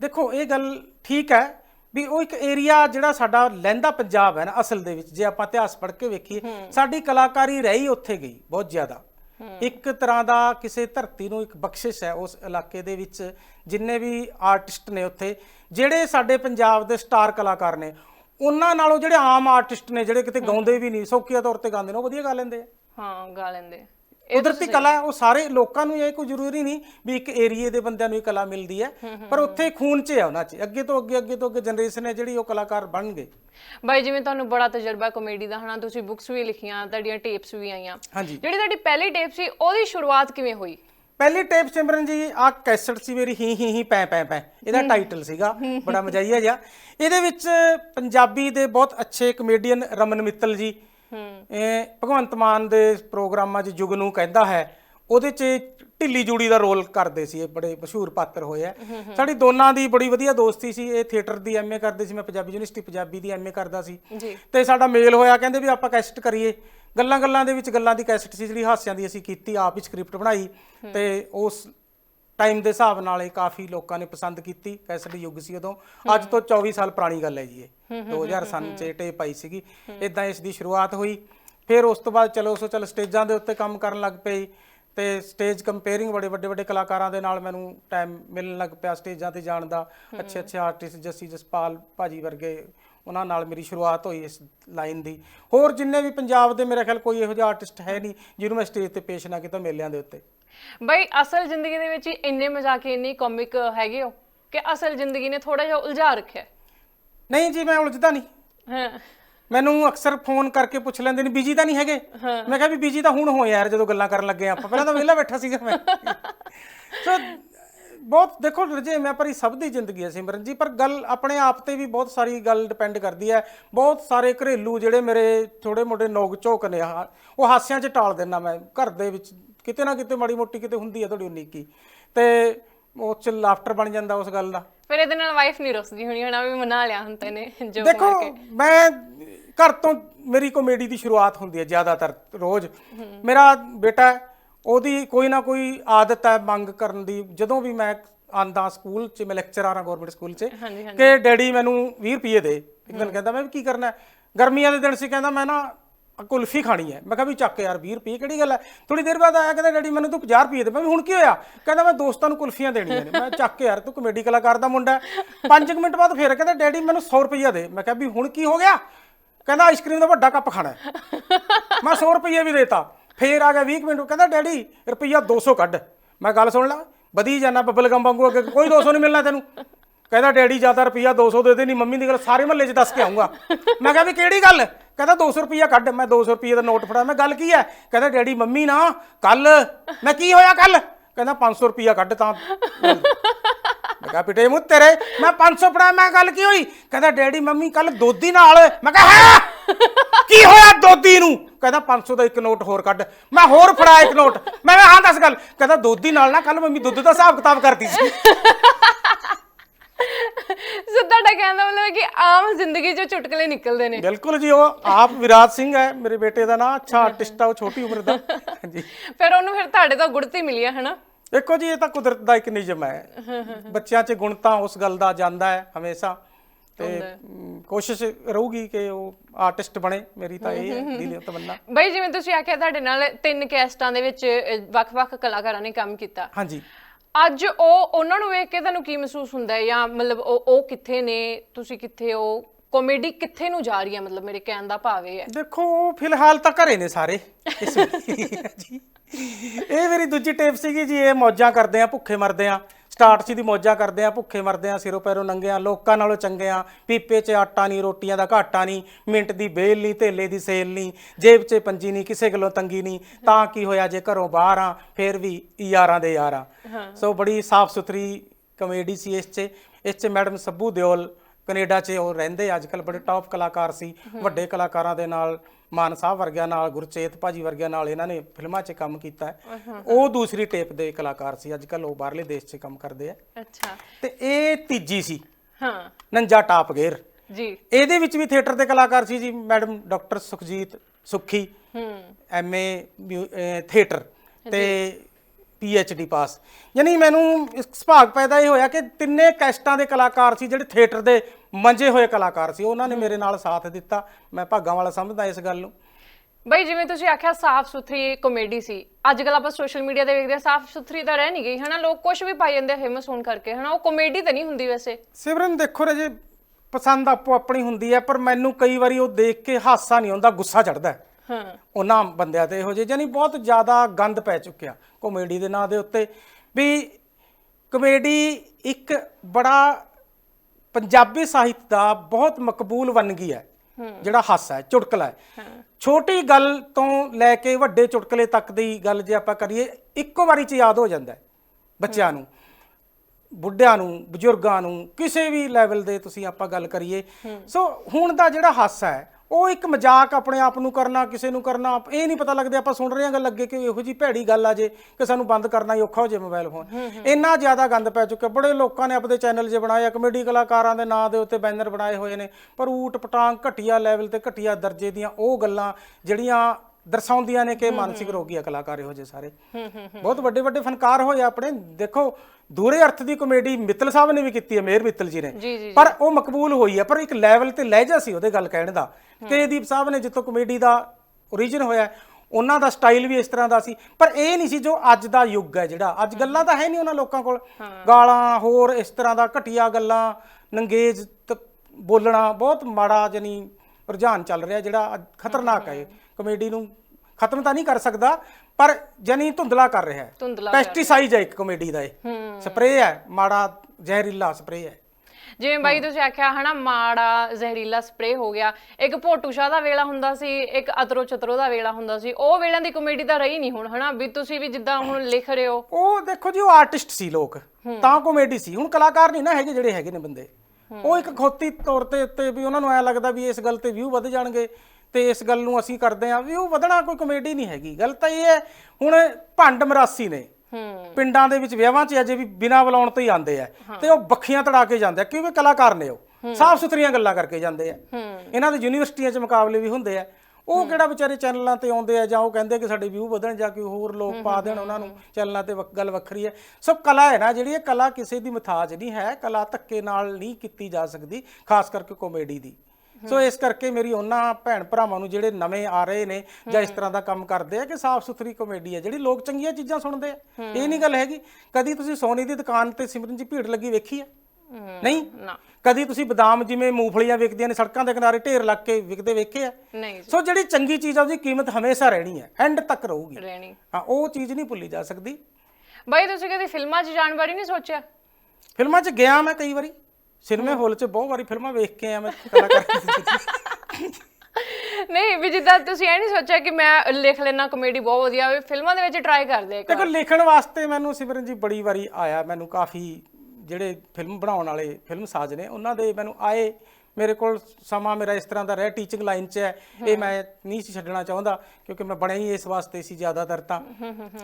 ਦੇਖੋ ਇਹ ਗੱਲ ਠੀਕ ਹੈ ਵੀ ਉਹ ਇੱਕ ਏਰੀਆ ਜਿਹੜਾ ਸਾਡਾ ਲਹਿੰਦਾ ਪੰਜਾਬ ਹੈ ਨਾ ਅਸਲ ਦੇ ਵਿੱਚ ਜੇ ਆਪਾਂ ਇਤਿਹਾਸ ਪੜ੍ਹ ਕੇ ਵੇਖੀਏ ਸਾਡੀ ਕਲਾਕਾਰੀ ਰਹੀ ਉੱਥੇ ਗਈ ਬਹੁਤ ਜ਼ਿਆਦਾ। ਇੱਕ ਤਰ੍ਹਾਂ ਦਾ ਕਿਸੇ ਧਰਤੀ ਨੂੰ ਇੱਕ ਬਖਸ਼ਿਸ਼ ਹੈ ਉਸ ਇਲਾਕੇ ਦੇ ਵਿੱਚ ਜਿੰਨੇ ਵੀ ਆਰਟਿਸਟ ਨੇ ਉੱਥੇ ਜਿਹੜੇ ਸਾਡੇ ਪੰਜਾਬ ਦੇ ਸਟਾਰ ਕਲਾਕਾਰ ਨੇ ਉਹਨਾਂ ਨਾਲੋਂ ਜਿਹੜੇ ਆਮ ਆਰਟਿਸਟ ਨੇ ਜਿਹੜੇ ਕਿਤੇ ਗਾਉਂਦੇ ਵੀ ਨਹੀਂ ਸੌਕੀਆ ਤੌਰ ਤੇ ਗਾਉਂਦੇ ਨੇ ਉਹ ਵਧੀਆ ਗਾ ਲੈਂਦੇ ਆ। ਹਾਂ ਗਾ ਲੈਂਦੇ। ਕੁਦਰਤੀ ਕਲਾ ਹੈ, ਉਹ ਸਾਰੇ ਲੋਕਾਂ ਨੂੰ ਇਹ ਕੋਈ ਜ਼ਰੂਰੀ ਨਹੀਂ ਵੀ ਇੱਕ ਏਰੀਏ ਦੇ ਬੰਦਿਆਂ ਨੂੰ ਇਹ ਕਲਾ ਮਿਲਦੀ ਹੈ ਪਰ ਉੱਥੇ ਖੂਨ 'ਚ ਹੈ ਉਹਨਾਂ 'ਚ। ਅੱਗੇ ਤੋਂ ਅੱਗੇ ਅੱਗੇ ਤੋਂ ਅੱਗੇ ਜਨਰੇਸ਼ਨ ਹੈ ਜਿਹੜੀ ਉਹ ਕਲਾਕਾਰ ਬਣ ਗਏ। ਬਾਈ ਜਿਵੇਂ ਤੁਹਾਨੂੰ ਬੜਾ ਤਜਰਬਾ ਕਾਮੇਡੀ ਦਾ ਹਨਾ ਤੁਸੀਂ ਬੁੱਕਸ ਵੀ ਲਿਖੀਆਂ ਤੁਹਾਡੀਆਂ ਟੇਪਸ ਵੀ ਆਈਆਂ। ਹਾਂਜੀ। ਜਿਹੜੀ ਤੁਹਾਡੀ ਪਹਿਲੀ ਟੇਪ ਸੀ ਉਹਦੀ ਸ਼ੁਰੂਆਤ ਕਿਵੇਂ ਹੋਈ? ਪਹਿਲੀ ਟੇਪ ਸਿਮਰਨ ਜੀ ਆ ਕੈਸਟ ਸੀ ਮੇਰੀ ਹੀ ਹੀ ਹੀ ਪੈ ਪੈ ਪੈ। ਇਹਦਾ ਟਾਈਟਲ ਸੀਗਾ ਬੜਾ ਮਜ਼ਾਈਆ ਜਿਹਾ। ਇਹਦੇ ਵਿੱਚ ਪੰਜਾਬੀ ਦੇ ਬਹੁਤ ਅੱਛੇ ਕਮੇਡੀਅਨ ਰਮਨ ਮਿੱਤਲ ਜੀ ਇਹ ਭਗਵੰਤ ਮਾਨ ਦੇ ਪ੍ਰੋਗਰਾਮਾਂ 'ਚ ਜੁਗ ਨੂੰ ਕਹਿੰਦਾ ਹੈ ਉਹਦੇ 'ਚ ਢਿੱਲੀ ਜੂੜੀ ਦਾ ਰੋਲ ਕਰਦੇ ਸੀ ਇਹ ਬੜੇ ਮਸ਼ਹੂਰ ਪਾਤਰ ਹੋਏ ਆ। ਸਾਡੀ ਦੋਨਾਂ ਦੀ ਬੜੀ ਵਧੀਆ ਦੋਸਤੀ ਸੀ ਇਹ ਥੀਏਟਰ ਦੀ ਐਮਏ ਕਰਦੇ ਸੀ ਮੈਂ ਪੰਜਾਬੀ ਯੂਨੀਵਰਸਿਟੀ ਪੰਜਾਬੀ ਦੀ ਐਮਏ ਕਰਦਾ ਸੀ। ਤੇ ਸਾਡਾ ਮੇਲ ਹੋਇਆ ਕਹਿੰਦੇ ਵੀ ਆਪਾਂ ਕੈਸਟ ਕਰੀਏ। ਗੱਲਾਂ ਗੱਲਾਂ ਦੇ ਵਿੱਚ ਗੱਲਾਂ ਦੀ ਕੈਸਟ ਸੀ ਜਿਹੜੀ ਹਾਸਿਆਂ ਦੀ ਅਸੀਂ ਕੀਤੀ ਆਪ ਹੀ ਸਕ੍ਰਿਪਟ ਬਣਾਈ ਤੇ ਉਸ ਟਾਈਮ ਦੇ ਹਿਸਾਬ ਨਾਲ ਇਹ ਕਾਫੀ ਲੋਕਾਂ ਨੇ ਪਸੰਦ ਕੀਤੀ ਕੈਸਟ ਯੁੱਗ ਸੀ ਉਦੋਂ। ਅੱਜ ਤੋਂ 24 ਸਾਲ ਪੁਰਾਣੀ ਗੱਲ ਹੈ ਜੀ ਇਹ। 2000 ਸਨ ਚ ਟੇਪ ਆਈ ਸੀਗੀ। ਇਦਾਂ ਇਸ ਦੀ ਸ਼ੁਰੂਆਤ ਹੋਈ। ਫਿਰ ਉਸ ਤੋਂ ਬਾਅਦ ਚਲੋ ਸੋ ਚਲ ਸਟੇਜਾਂ ਦੇ ਉੱਤੇ ਕੰਮ ਕਰਨ ਲੱਗ ਪਈ ਤੇ ਸਟੇਜ ਕੰਪੇਅਰਿੰਗ ਬੜੇ ਵੱਡੇ ਵੱਡੇ ਕਲਾਕਾਰਾਂ ਦੇ ਨਾਲ ਮੈਨੂੰ ਟਾਈਮ ਮਿਲਣ ਲੱਗ ਪਿਆ ਸਟੇਜਾਂ ਤੇ ਜਾਣ ਦਾ। ਅੱਛੇ ਅੱਛੇ ਆਰਟਿਸਟ ਜੱਸੀ ਜਸਪਾਲ ਭਾਜੀ ਵਰਗੇ ਉਹਨਾਂ ਨਾਲ ਮੇਰੀ ਸ਼ੁਰੂਆਤ ਹੋਈ ਇਸ ਲਾਈਨ ਦੀ। ਹੋਰ ਜਿੰਨੇ ਵੀ ਪੰਜਾਬ ਦੇ ਮੇਰੇ ਖਿਆਲ ਕੋਈ ਇਹੋ ਜਿਹਾ ਆਰਟਿਸਟ ਹੈ ਨਹੀਂ ਜਿਹਨੂੰ ਮੈਂ ਸਟੇਜ ਤੇ ਪੇਸ਼ ਨਾ ਕੀਤਾ ਮੇਲਿਆਂ ਦੇ ਉੱਤੇ। ਬਈ ਅਸਲ ਜ਼ਿੰਦਗੀ ਦੇ ਵਿੱਚ ਹੀ ਇੰਨੇ ਮਜ਼ਾਕੀ ਇੰਨੀ ਕਾਮਿਕ ਹੈਗੇ ਹੋ ਕਿ ਅਸਲ ਜ਼ਿੰਦਗੀ ਨੇ ਥੋੜਾ ਜਿਹਾ ਉਲਝਾ ਰੱਖਿਆ ਹੈ। ਨਹੀਂ ਜੀ ਮੈਂ ਉਲਝਦਾ ਨਹੀਂ। ਹਾਂ। ਮੈਨੂੰ ਅਕਸਰ ਫੋਨ ਕਰਕੇ ਪੁੱਛ ਲੈਂਦੇ ਨੇ ਬਿਜ਼ੀ ਤਾਂ ਨਹੀਂ ਹੈਗੇ? ਮੈਂ ਕਿਹਾ ਵੀ ਬਿਜ਼ੀ ਤਾਂ ਹੁਣ ਹੋਏ ਯਾਰ ਜਦੋਂ ਗੱਲਾਂ ਕਰਨ ਲੱਗੇ ਆਪਾਂ। ਪਹਿਲਾਂ ਤਾਂ ਵਿਹਲਾ ਬੈਠਾ ਸੀਗਾ ਮੈਂ। ਸੋ [laughs] ਬਹੁਤ ਦੇਖੋ ਰਜੇ ਮੈਂ ਪਰ ਇਹ ਸਭ ਦੀ ਜ਼ਿੰਦਗੀ ਹੈ ਸਿਮਰਨ ਜੀ ਪਰ ਗੱਲ ਆਪਣੇ ਆਪ ਤੇ ਵੀ ਬਹੁਤ ਸਾਰੀ ਗੱਲ ਡਿਪੈਂਡ ਕਰਦੀ ਹੈ। ਬਹੁਤ ਸਾਰੇ ਘਰੇਲੂ ਜਿਹੜੇ ਮੇਰੇ ਥੋੜੇ ਮੋਟੇ ਨੋਕ ਝੋਕ ਨੇ ਉਹ ਹਾਸਿਆਂ 'ਚ ਟਾਲ ਦਿੰਦਾ ਮੈਂ ਘਰ ਦੇ ਵਿੱਚ ਕਿਤੇ ਨਾ ਕਿਤੇ ਮਾੜੀ ਮੋਟੀ ਕਿਤੇ ਹੁੰਦੀ ਹੈ ਤੁਹਾਡੀ ਉਨੀਕੀ। ਤੇ ਉਹ ਚ ਲਾਫਟਰ ਬਣ ਜਾਂਦਾ ਉਸ ਗੱਲ ਦਾ। ਫਿਰ ਇਹਦੇ ਨਾਲ ਵਾਈਫ ਨਹੀਂ ਰੁੱਸਦੀ ਹੋਣੀ ਹਨਾ ਵੀ ਮਨਾ ਲਿਆ ਹੁਣ ਤੈਨੇ ਜੋ ਦੇਖੋ ਮੈਂ ਘਰ ਤੋਂ ਮੇਰੀ ਕਾਮੇਡੀ ਦੀ ਸ਼ੁਰੂਆਤ ਹੁੰਦੀ ਹੈ ਜ਼ਿਆਦਾਤਰ ਰੋਜ਼। ਮੇਰਾ ਬੇਟਾ ਉਹਦੀ ਕੋਈ ਨਾ ਕੋਈ ਆਦਤ ਹੈ ਮੰਗ ਕਰਨ ਦੀ। ਜਦੋਂ ਵੀ ਮੈਂ ਆਂਦਾ ਸਕੂਲ 'ਚ ਮੈਂ ਲੈਕਚਰਰ ਹਾਂ ਗਵਰਨਮੈਂਟ ਸਕੂਲ 'ਚ ਕਿ ਡੈਡੀ ਮੈਨੂੰ 20 ਰੁਪਏ ਦੇ। ਇੱਕ ਦਿਨ ਕਹਿੰਦਾ ਮੈਂ ਵੀ ਕੀ ਕਰਨਾ? ਗਰਮੀਆਂ ਦੇ ਦਿਨ ਸੀ ਕਹਿੰਦਾ ਮੈਂ ਨਾ ਕੁਲਫੀ ਖਾਣੀ ਹੈ। ਮੈਂ ਕਿਹਾ ਵੀ ਚੱਕ ਯਾਰ 20 ਰੁਪਏ ਕਿਹੜੀ ਗੱਲ ਹੈ? ਥੋੜੀ ਦੇਰ ਬਾਅਦ ਆਇਆ ਕਹਿੰਦਾ ਡੈਡੀ ਮੈਨੂੰ ਤੂੰ 50 ਰੁਪਏ ਦੇ। ਮੈਂ ਹੁਣ ਕੀ ਹੋਇਆ? ਕਹਿੰਦਾ ਮੈਂ ਦੋਸਤਾਂ ਨੂੰ ਕੁਲਫੀਆਂ ਦੇਣੀਆਂ ਨੇ। ਮੈਂ ਚੱਕ ਯਾਰ ਤੂੰ ਕਮੇਡੀ ਕਲਾਕਾਰ ਦਾ ਮੁੰਡਾ ਹੈ। 5 ਮਿੰਟ ਬਾਅਦ ਫੇਰ ਕਹਿੰਦਾ ਡੈਡੀ ਮੈਨੂੰ 100 ਰੁਪਏ ਦੇ। ਮੈਂ ਕਿਹਾ ਵੀ ਹੁਣ ਕੀ ਹੋ ਗਿਆ? ਕਹਿੰਦਾ ਆਈਸਕ੍ਰੀਮ ਦਾ ਵੱਡਾ ਕੱਪ ਖਾਣਾ ਮੈਂ 100 ਰੁਪਏ ਵੀ ਦੇਤਾ। ਫੇਰ ਆ ਗਿਆ 20 ਕੁ ਮਿੰਟ ਕਹਿੰਦਾ, ਡੈਡੀ, ਰੁਪਈਆ 200 ਕੱਢ। ਮੈਂ ਗੱਲ ਸੁਣ ਲਾ, ਵਧੀ ਜਾਣਾ ਬੱਬਲ ਗੰਮ ਵਾਂਗੂ ਅੱਗੇ, ਕੋਈ 200 ਨਹੀਂ ਮਿਲਣਾ ਤੈਨੂੰ। ਕਹਿੰਦਾ, ਡੈਡੀ ਜ਼ਿਆਦਾ ਰੁਪਈਆ 200 ਦੇ ਦੇ, ਨਹੀਂ ਮੰਮੀ ਦੀ ਗੱਲ, ਸਾਰੇ ਮਹੱਲੇ 'ਚ ਦੱਸ ਕੇ ਆਉਂਗਾ ਮੈਂ ਕਿਹਾ, ਵੀ ਕਿਹੜੀ ਗੱਲ? ਕਹਿੰਦਾ 200 ਰੁਪਈਆ ਕੱਢ। ਮੈਂ 200 ਰੁਪਈਆ ਦਾ ਨੋਟ ਫੜਾ ਮੈਂ ਗੱਲ ਕੀ ਹੈ ਕਹਿੰਦਾ, ਡੈਡੀ, ਮੰਮੀ ਨਾ, ਕੱਲ, ਮੈਂ ਕੀ ਹੋਇਆ ਕੱਲ? ਕਹਿੰਦਾ 500 ਰੁਪਈਆ ਕੱਢ ਤਾਂ। ਮੈਂ ਕਿਹਾ, ਪਿੱਟੇ ਮੂੰਹ ਤੇਰੇ, ਮੈਂ 500 ਫੜਾ ਮੈਂ ਗੱਲ ਕੀ ਹੋਈ? ਕਹਿੰਦਾ, ਡੈਡੀ, ਮੰਮੀ ਕੱਲ ਦੋਦੀ ਨਾਲ। ਮੈਂ ਕਿਹਾ, ਹੈ? ਕੀ ਹੋਇਆ ਦੋਦੀ ਨੂੰ? ਕਹਿੰਦਾ 500 ਦਾ ਇੱਕ ਨੋਟ ਹੋਰ ਕੱਢ। ਮੈਂ ਹੋਰ ਫੜਾ ਇੱਕ ਨੋਟ। ਮੈਂ ਕਿਹਾ ਹਾਂ ਦੱਸ ਗੱਲ। ਕਹਿੰਦਾ ਦੋਦੀ ਨਾਲ ਨਾ ਕੱਲ ਮੰਮੀ ਦੁੱਧ ਦਾ ਹਿਸਾਬ ਕਿਤਾਬ ਕਰਦੀ ਸੀ। ਸੋ ਤੁਹਾਡਾ ਕਹਿਣ ਦਾ ਮਤਲਬ ਹੈ ਕਿ ਆਮ ਜ਼ਿੰਦਗੀ 'ਚੋਂ ਚੁਟਕਲੇ ਨਿਕਲਦੇ ਨੇ। ਬਿਲਕੁਲ ਜੀ ਉਹ ਆਪ ਵਿਰਾਜ ਸਿੰਘ ਹੈ ਮੇਰੇ ਬੇਟੇ ਦਾ ਨਾਂ ਅੱਛਾ ਆਰਟਿਸਟ ਆ ਉਹ ਛੋਟੀ ਉਮਰ ਦਾ। ਹਾਂਜੀ। ਫਿਰ ਉਹਨੂੰ ਫਿਰ ਤੁਹਾਡੇ ਤੋਂ ਗੁੜਤੀ ਮਿਲੀ ਹੈ ਹਨਾ? ਦੇਖੋ ਜੀ ਇਹ ਤਾਂ ਕੁਦਰਤ ਦਾ ਇੱਕ ਨਿਯਮ ਹੈ। ਬੱਚਿਆਂ 'ਚ ਗੁਣ ਤਾਂ ਉਸ ਗੱਲ ਦਾ ਜਾਂਦਾ ਹੈ ਹਮੇਸ਼ਾ। ਤੇ ਕੋਸ਼ਿਸ਼ ਰਹੂਗੀ ਕਿ ਉਹ ਆਰਟਿਸਟ ਬਣੇ ਮੇਰੀ ਤਾਂ ਇਹ ਹੈ ਦਿਲੀ ਤਮੰਨਾ। ਬਈ ਜਿਵੇਂ ਤੁਸੀਂ ਆਖਿਆ ਤੁਹਾਡੇ ਨਾਲ ਤਿੰਨ ਕੈਸਟਾਂ ਦੇ ਵਿੱਚ ਵੱਖ-ਵੱਖ ਕਲਾਕਾਰਾਂ ਨੇ ਕੰਮ ਕੀਤਾ। ਹਾਂਜੀ। ਅੱਜ ਉਹ ਉਹਨਾਂ ਨੂੰ ਵੇਖ ਕੇ ਤੁਹਾਨੂੰ ਕੀ ਮਹਿਸੂਸ ਹੁੰਦਾ ਹੈ? ਜਾਂ ਮਤਲਬ ਉਹ ਉਹ ਕਿੱਥੇ ਨੇ? ਤੁਸੀਂ ਕਿੱਥੇ ਹੋ? ਕਾਮੇਡੀ ਕਿੱਥੇ ਨੂੰ ਜਾ ਰਹੀ ਹੈ? ਮਤਲਬ ਮੇਰੇ ਕਹਿਣ ਦਾ ਭਾਵ ਇਹ ਹੈ। ਦੇਖੋ ਉਹ ਫਿਲਹਾਲ ਤਾਂ ਘਰੇ ਨੇ ਸਾਰੇ। [laughs] ਇਹ ਮੇਰੀ ਦੂਜੀ ਟੇਪ ਸੀਗੀ ਜੀ ਇਹ ਮੌਜਾਂ ਕਰਦੇ ਆ ਭੁੱਖੇ ਮਰਦੇ ਆ। ਸਟਾਰਟ 'ਚ ਦੀ ਮੌਜਾਂ ਕਰਦੇ ਆ ਭੁੱਖੇ ਮਰਦੇ ਆ ਸਿਰੋਂ ਪੈਰੋਂ ਨੰਗੇ ਆ ਲੋਕਾਂ ਨਾਲੋਂ ਚੰਗੇ ਆ ਪੀਪੇ 'ਚ ਆਟਾ ਨਹੀਂ ਰੋਟੀਆਂ ਦਾ ਘਾਟਾ ਨਹੀਂ ਮਿੰਟ ਦੀ ਬੇਲ ਨਹੀਂ ਧੇਲੇ ਦੀ ਸੇਲ ਨਹੀਂ ਜੇਬ 'ਚ ਪੰਜੀ ਨਹੀਂ ਕਿਸੇ ਗੱਲੋਂ ਤੰਗੀ ਨਹੀਂ ਤਾਂ ਕੀ ਹੋਇਆ ਜੇ ਘਰੋਂ ਬਾਹਰ ਆ ਫੇਰ ਵੀ ਯਾਰਾਂ ਦੇ ਯਾਰਾਂ ਸੋ ਬੜੀ ਸਾਫ਼ ਸੁਥਰੀ ਕਮੇਡੀ ਸੀ ਇਸ 'ਚ ਇਸ 'ਚ ਮੈਡਮ ਸੱਬੂ ਦਿਓਲ ਕੈਨੇਡਾ 'ਚ ਉਹ ਰਹਿੰਦੇ ਅੱਜ ਕੱਲ ਬੜੇ ਟੌਪ ਕਲਾਕਾਰ ਸੀ ਵੱਡੇ ਕਲਾਕਾਰਾਂ ਦੇ ਨਾਲ ਮਾਨ ਸਾਹਿਬ ਵਰਗਿਆਂ ਨਾਲ ਗੁਰਚੇਤ ਭਾਜੀ ਵਰਗਿਆਂ ਨਾਲ ਇਹਨਾਂ ਨੇ ਫਿਲਮਾਂ 'ਚ ਕੰਮ ਕੀਤਾ ਹੈ। ਉਹ ਦੂਸਰੀ ਟੇਪ ਦੇ ਕਲਾਕਾਰ ਸੀ। ਅੱਜ ਕੱਲ ਉਹ ਬਾਹਰਲੇ ਦੇਸ਼ 'ਚ ਕੰਮ ਕਰਦੇ ਆ। ਅੱਛਾ। ਤੇ ਇਹ ਤੀਜੀ ਸੀ। ਹਾਂ। ਨੰਜਾ ਟਾਪ ਗੇਰ ਜੀ। ਇਹਦੇ ਵਿੱਚ ਵੀ ਥੀਏਟਰ ਦੇ ਕਲਾਕਾਰ ਸੀ ਜੀ ਮੈਡਮ ਡਾਕਟਰ ਸੁਖਜੀਤ ਸੁਖੀ ਹੂੰ। MA theatre. ਤੇ ਡੀ ਪਾਸ ਯਾਨੀ ਮੈਨੂੰ ਇਸ ਸੁਭਾਗ ਪੈਦਾ ਇਹ ਹੋਇਆ ਕਿ ਤਿੰਨੇ ਕੈਸਟਾਂ ਦੇ ਕਲਾਕਾਰ ਸੀ ਜਿਹੜੇ ਥੀਏਟਰ ਦੇ ਮੰਜੇ ਹੋਏ ਕਲਾਕਾਰ ਸੀ। ਉਹਨਾਂ ਨੇ ਮੇਰੇ ਨਾਲ ਸਾਥ ਦਿੱਤਾ। ਮੈਂ ਭਾਗਾਂ ਵਾਲਾ ਸਮਝਦਾ ਇਸ ਗੱਲ ਨੂੰ। ਬਈ ਜਿਵੇਂ ਤੁਸੀਂ ਆਖਿਆ ਸਾਫ਼ ਸੁਥਰੀ ਕਾਮੇਡੀ ਸੀ। ਅੱਜ ਕੱਲ ਆਪਾਂ ਸੋਸ਼ਲ ਮੀਡੀਆ ਤੇ ਵੇਖਦੇ ਆ ਸਾਫ਼ ਸੁਥਰੀ ਤਾਂ ਰਹਿ ਨਹੀਂ ਗਈ ਹਨਾ? ਲੋਕ ਕੁਝ ਵੀ ਪਾਈ ਜਾਂਦੇ ਫੇਮਸ ਹੋਣ ਕਰਕੇ ਹਨਾ? ਉਹ ਕਾਮੇਡੀ ਤਾਂ ਨਹੀਂ ਹੁੰਦੀ ਵੈਸੇ। ਸਿਮਰਨ ਦੇਖੋ ਰਜੇ ਪਸੰਦ ਆਪੋ ਆਪਣੀ ਹੁੰਦੀ ਹੈ ਪਰ ਮੈਨੂੰ ਕਈ ਵਾਰੀ ਉਹ ਦੇਖ ਕੇ ਹਾਸਾ ਨਹੀਂ ਆਉਂਦਾ ਗੁੱਸਾ ਚੜਦਾ ਹੈ। ਹਾਂ। ਉਹਨਾਂ ਬੰਦਿਆਂ ਤੇ ਇਹੋ ਜਿਹੇ ਜਾਨੀ ਬਹੁਤ ਜ਼ਿਆਦਾ ਗੰਦ ਪੈ ਚੁੱਕਿਆ ਕਾਮੇਡੀ ਦੇ ਨਾਂ ਦੇ ਉੱਤੇ। ਵੀ ਕਾਮੇਡੀ ਇੱਕ ਬੜਾ ਪੰਜਾਬੀ ਸਾਹਿਤ ਦਾ ਬਹੁਤ ਮਕਬੂਲ ਵੰਨਗੀ ਹੈ। ਜਿਹੜਾ ਹਾਸਾ ਹੈ ਚੁਟਕਲਾ ਹੈ। ਛੋਟੀ ਗੱਲ ਤੋਂ ਲੈ ਕੇ ਵੱਡੇ ਚੁਟਕਲੇ ਤੱਕ ਦੀ ਗੱਲ ਜੇ ਆਪਾਂ ਕਰੀਏ ਇੱਕੋ ਵਾਰੀ ਚ ਯਾਦ ਹੋ ਜਾਂਦਾ ਹੈ ਬੱਚਿਆਂ ਨੂੰ ਬੁੱਢਿਆਂ ਨੂੰ ਬਜ਼ੁਰਗਾਂ ਨੂੰ ਕਿਸੇ ਵੀ ਲੈਵਲ ਦੇ ਤੁਸੀਂ ਆਪਾਂ ਗੱਲ ਕਰੀਏ। ਸੋ ਹੁਣ ਦਾ ਜਿਹੜਾ ਹਾਸਾ ਹੈ ਉਹ ਇੱਕ ਮਜ਼ਾਕ ਆਪਣੇ ਆਪ ਨੂੰ ਕਰਨਾ ਕਿਸੇ ਨੂੰ ਕਰਨਾ ਇਹ ਨਹੀਂ ਪਤਾ ਲੱਗਦਾ ਆਪਾਂ ਸੁਣ ਰਹੇ ਹਾਂ ਗੱਲ ਅੱਗੇ ਕਿ ਇਹੋ ਜੀ ਭੈੜੀ ਗੱਲ ਆ ਜੇ ਕਿ ਸਾਨੂੰ ਬੰਦ ਕਰਨਾ ਹੀ ਔਖਾ ਹੋ ਜੇ ਮੋਬਾਈਲ ਫੋਨ ਇੰਨਾ ਜ਼ਿਆਦਾ ਗੰਦ ਪੈ ਚੁੱਕਿਆ। ਬੜੇ ਲੋਕਾਂ ਨੇ ਆਪਣੇ ਚੈਨਲ ਜੇ ਬਣਾਏ ਆ ਕਮੇਡੀ ਕਲਾਕਾਰਾਂ ਦੇ ਨਾਂ ਦੇ ਉੱਤੇ ਬੈਨਰ ਬਣਾਏ ਹੋਏ ਨੇ। ਪਰ ਊਟ ਪਟਾਂਗ ਘਟੀਆ ਲੈਵਲ ਤੇ ਘਟੀਆ ਦਰਜੇ ਦੀਆਂ ਉਹ ਗੱਲਾਂ ਜਿਹੜੀਆਂ ਦਰਸਾਉਂਦੀਆਂ ਨੇ ਕਿ ਮਾਨਸਿਕ ਰੋਗੀ ਆ ਕਲਾਕਾਰ ਇਹੋ ਜਿਹੇ ਸਾਰੇ। ਬਹੁਤ ਵੱਡੇ ਵੱਡੇ ਫਨਕਾਰ ਹੋਏ ਆਪਣੇ। ਦੇਖੋ ਦੂਰੇ ਅਰਥ ਦੀ ਕਮੇਡੀ ਮਿੱਤਲ ਸਾਹਿਬ ਨੇ ਵੀ ਕੀਤੀ ਹੈ ਮੇਹਰ ਮਿੱਤਲ ਜੀ ਨੇ। ਪਰ ਉਹ ਮਕਬੂਲ ਹੋਈ ਹੈ ਪਰ ਇੱਕ ਲੈਵਲ ਤੇ ਲਹਿਜਾ ਸੀ ਉਹਦੇ ਗੱਲ ਕਹਿਣ ਦਾ। ਕਿ ਦੀਪ ਸਾਹਿਬ ਨੇ ਜਿੱਥੋਂ ਕਮੇਡੀ ਦਾ origin ਹੋਇਆ ਉਹਨਾਂ ਦਾ ਸਟਾਈਲ ਵੀ ਇਸ ਤਰ੍ਹਾਂ ਦਾ ਸੀ। ਪਰ ਇਹ ਨਹੀਂ ਸੀ ਜੋ ਅੱਜ ਦਾ ਯੁੱਗ ਹੈ ਜਿਹੜਾ। ਅੱਜ ਗੱਲਾਂ ਤਾਂ ਹੈ ਨਹੀਂ ਉਹਨਾਂ ਲੋਕਾਂ ਕੋਲ। ਗਾਲਾਂ ਹੋਰ ਇਸ ਤਰ੍ਹਾਂ ਦਾ ਘਟੀਆ ਗੱਲਾਂ ਨੰਗੇਜ ਬੋਲਣਾ ਬਹੁਤ ਮਾੜਾ ਜਨੀ ਰੁਝਾਨ ਚੱਲ ਰਿਹਾ ਜਿਹੜਾ ਖਤਰਨਾਕ ਹੈ। ਕਮੇਡੀ ਨੂੰ ਖਤਮ ਤਾਂ ਨਹੀਂ ਕਰ ਸਕਦਾ ਪਰ ਜਨੀ ਧੁੰਦਲਾ ਕਰ ਰਿਹਾ ਹੈ। ਧੁੰਦਲਾ ਪੈਸਟੀਸਾਈਡ ਹੈ ਇੱਕ ਕਮੇਡੀ ਦਾ ਇਹ। ਸਪਰੇਅ ਹੈ ਮਾੜਾ ਜ਼ਹਿਰੀਲਾ ਸਪਰੇਅ ਹੈ। ਜਿਵੇਂ ਬਾਈ ਤੁਸੀਂ ਆਖਿਆ ਹਨਾ ਮਾੜਾ ਜ਼ਹਿਰੀਲਾ ਸਪਰੇ ਹੋ ਗਿਆ। ਇੱਕ ਭੋਟੂ ਸ਼ਾਹ ਦਾ ਵੇਲਾ ਹੁੰਦਾ ਸੀ ਇੱਕ ਅਤਰੋ ਚਤਰੋ ਦਾ ਵੇਲਾ ਹੁੰਦਾ ਸੀ। ਉਹ ਵੇਲਿਆਂ ਦੀ ਕਮੇਡੀ ਤਾਂ ਰਹੀ ਨਹੀਂ ਹੁਣ ਹਨਾ ਵੀ ਤੁਸੀਂ ਵੀ ਜਿੱਦਾਂ ਹੁਣ ਲਿਖ ਰਹੇ ਹੋ। ਉਹ ਦੇਖੋ ਜੀ ਉਹ ਆਰਟਿਸਟ ਸੀ ਲੋਕ। ਤਾਂ ਕਾਮੇਡੀ ਸੀ। ਹੁਣ ਕਲਾਕਾਰ ਨਹੀਂ ਨਾ ਹੈਗੇ ਜਿਹੜੇ ਹੈਗੇ ਨੇ ਬੰਦੇ। ਉਹ ਇੱਕ ਖੋਤੀ ਤੌਰ ਤੇ ਉੱਤੇ ਵੀ ਉਹਨਾਂ ਨੂੰ ਐ ਲੱਗਦਾ ਵੀ ਇਸ ਗੱਲ ਤੇ ਵਿਊ ਵਧ ਜਾਣਗੇ। ਤੇ ਇਸ ਗੱਲ ਨੂੰ ਅਸੀਂ ਕਰਦੇ ਆਂ ਵੀ ਉਹ ਵਧਣਾ ਕੋਈ ਕਮੇਡੀ ਨਹੀਂ ਹੈਗੀ। ਗੱਲ ਤਾਂ ਇਹ ਹੈ ਹੁਣ ਭੰਡ ਮਰਾਸੀ ਨੇ। ਪਿੰਡਾਂ ਦੇ ਵਿੱਚ ਵਿਆਹਾਂ 'ਚ ਅਜੇ ਵੀ ਬਿਨਾਂ ਬੁਲਾਉਣ ਤੋਂ ਹੀ ਆਉਂਦੇ ਆ। ਤੇ ਉਹ ਬੱਖੀਆਂ ਤੜਾ ਕੇ ਜਾਂਦੇ ਆ ਕਿਉਂਕਿ ਕਲਾਕਾਰ ਨੇ ਉਹ। ਸਾਫ਼ ਸੁਥਰੀਆਂ ਗੱਲਾਂ ਕਰਕੇ ਜਾਂਦੇ ਆ। ਇਹਨਾਂ ਦੇ ਯੂਨੀਵਰਸਿਟੀਆਂ 'ਚ ਮੁਕਾਬਲੇ ਵੀ ਹੁੰਦੇ ਆ। ਉਹ ਕਿਹੜਾ ਵਿਚਾਰੇ ਚੈਨਲਾਂ ਤੇ ਆਉਂਦੇ ਆ ਜਾਂ ਉਹ ਕਹਿੰਦੇ ਕਿ ਸਾਡੇ ਵਿਊ ਵਧਣ ਜਾਂ ਕੋਈ ਹੋਰ ਲੋਕ ਪਾ ਦੇਣ ਉਹਨਾਂ ਨੂੰ ਚੈਨਲਾਂ ਤੇ ਗੱਲ ਵੱਖਰੀ ਹੈ। ਸੋ ਕਲਾ ਹੈ ਨਾ ਜਿਹੜੀ ਇਹ ਕਲਾ ਕਿਸੇ ਦੀ ਮਥਾਜ ਨਹੀਂ ਹੈ। ਕਲਾ ਧੱਕੇ ਨਾਲ ਨਹੀਂ ਕੀਤੀ ਜਾ ਸਕਦੀ ਖਾਸ ਕਰਕੇ ਕਾਮੇਡੀ ਦੀ। ਸੋ ਇਸ ਕਰਕੇ ਮੇਰੀ ਉਹਨਾਂ ਭੈਣ ਭਰਾਵਾਂ ਨੂੰ ਜਿਹੜੇ ਨਵੇਂ ਆ ਰਹੇ ਨੇ ਜਾਂ ਇਸ ਤਰ੍ਹਾਂ ਦਾ ਕੰਮ ਕਰਦੇ ਆ ਕਿ ਸਾਫ਼ ਸੁਥਰੀ ਕਾਮੇਡੀ ਹੈ ਜਿਹੜੀ ਲੋਕ ਚੰਗੀਆਂ ਚੀਜ਼ਾਂ ਸੁਣਦੇ ਆ। ਇਹ ਨਹੀਂ ਗੱਲ ਹੈਗੀ ਕਦੀ ਤੁਸੀਂ ਸੋਨੀ ਦੀ ਦੁਕਾਨ ਤੇ ਸਿਮਰਨ ਜੀ ਭੀੜ ਲੱਗੀ ਵੇਖੀ ਹੈ ਨਹੀਂ? ਕਦੀ ਤੁਸੀਂ ਬਦਾਮ ਜਿਵੇਂ ਮੂੰਗਫਲੀਆਂ ਵਿਕਦੀਆਂ ਨੇ ਸੜਕਾਂ ਦੇ ਕਿਨਾਰੇ ਢੇਰ ਲੱਗ ਕੇ ਵਿਕਦੇ ਵੇਖੇ ਆ? ਨਹੀਂ ਸੋ ਜਿਹੜੀ ਚੰਗੀ ਚੀਜ਼ ਆ ਉਹਦੀ ਕੀਮਤ ਹਮੇਸ਼ਾ ਰਹਿਣੀ ਹੈ ਐਂਡ ਤੱਕ ਰਹੂਗੀ। ਰਹਿਣੀ। ਹਾਂ ਉਹ ਚੀਜ਼ ਨਹੀਂ ਭੁੱਲੀ ਜਾ ਸਕਦੀ। ਬਾਈ ਤੁਸੀਂ ਕਦੀ ਫਿਲਮਾਂ 'ਚ ਜਾਣ ਬਾਰੇ ਨਹੀਂ ਸੋਚਿਆ? ਫਿਲਮਾਂ 'ਚ ਗਿਆ ਮੈਂ ਕਈ ਵਾਰੀ। ਸਿਨੇਮੇ ਹਾਲ 'ਚ ਬਹੁਤ ਵਾਰੀ ਫਿਲਮਾਂ ਵੇਖ ਕੇ ਆਇਆ ਮੈਂ ਕਲਾਕਾਰ ਨਹੀਂ ਵੀ ਜਿੱਦਾਂ ਤੁਸੀਂ ਇਹ ਨਹੀਂ ਸੋਚਿਆ ਕਿ ਮੈਂ ਲਿਖ ਲੈਣਾ ਕਮੇਡੀ ਬਹੁਤ ਵਧੀਆ ਹੋਵੇ ਫਿਲਮਾਂ ਦੇ ਵਿੱਚ ਟਰਾਈ ਕਰਦੇ ਇੱਕ ਦੇਖੋ ਲਿਖਣ ਵਾਸਤੇ ਮੈਨੂੰ ਸਿਮਰਨ ਜੀ ਬੜੀ ਵਾਰੀ ਆਇਆ ਮੈਨੂੰ ਕਾਫੀ ਜਿਹੜੇ ਫਿਲਮ ਬਣਾਉਣ ਵਾਲੇ ਫਿਲਮ ਸਾਜ਼ ਨੇ ਉਹਨਾਂ ਦੇ ਮੈਨੂੰ ਆਏ ਮੇਰੇ ਕੋਲ ਸਮਾਂ ਮੇਰਾ ਇਸ ਤਰ੍ਹਾਂ ਦਾ ਰਿਹਾ ਟੀਚਿੰਗ ਲਾਈਨ 'ਚ ਹੈ। ਇਹ ਮੈਂ ਨਹੀਂ ਸੀ ਛੱਡਣਾ ਚਾਹੁੰਦਾ ਕਿਉਂਕਿ ਮੈਂ ਬਣਿਆ ਹੀ ਇਸ ਵਾਸਤੇ ਸੀ ਜ਼ਿਆਦਾਤਰ ਤਾਂ।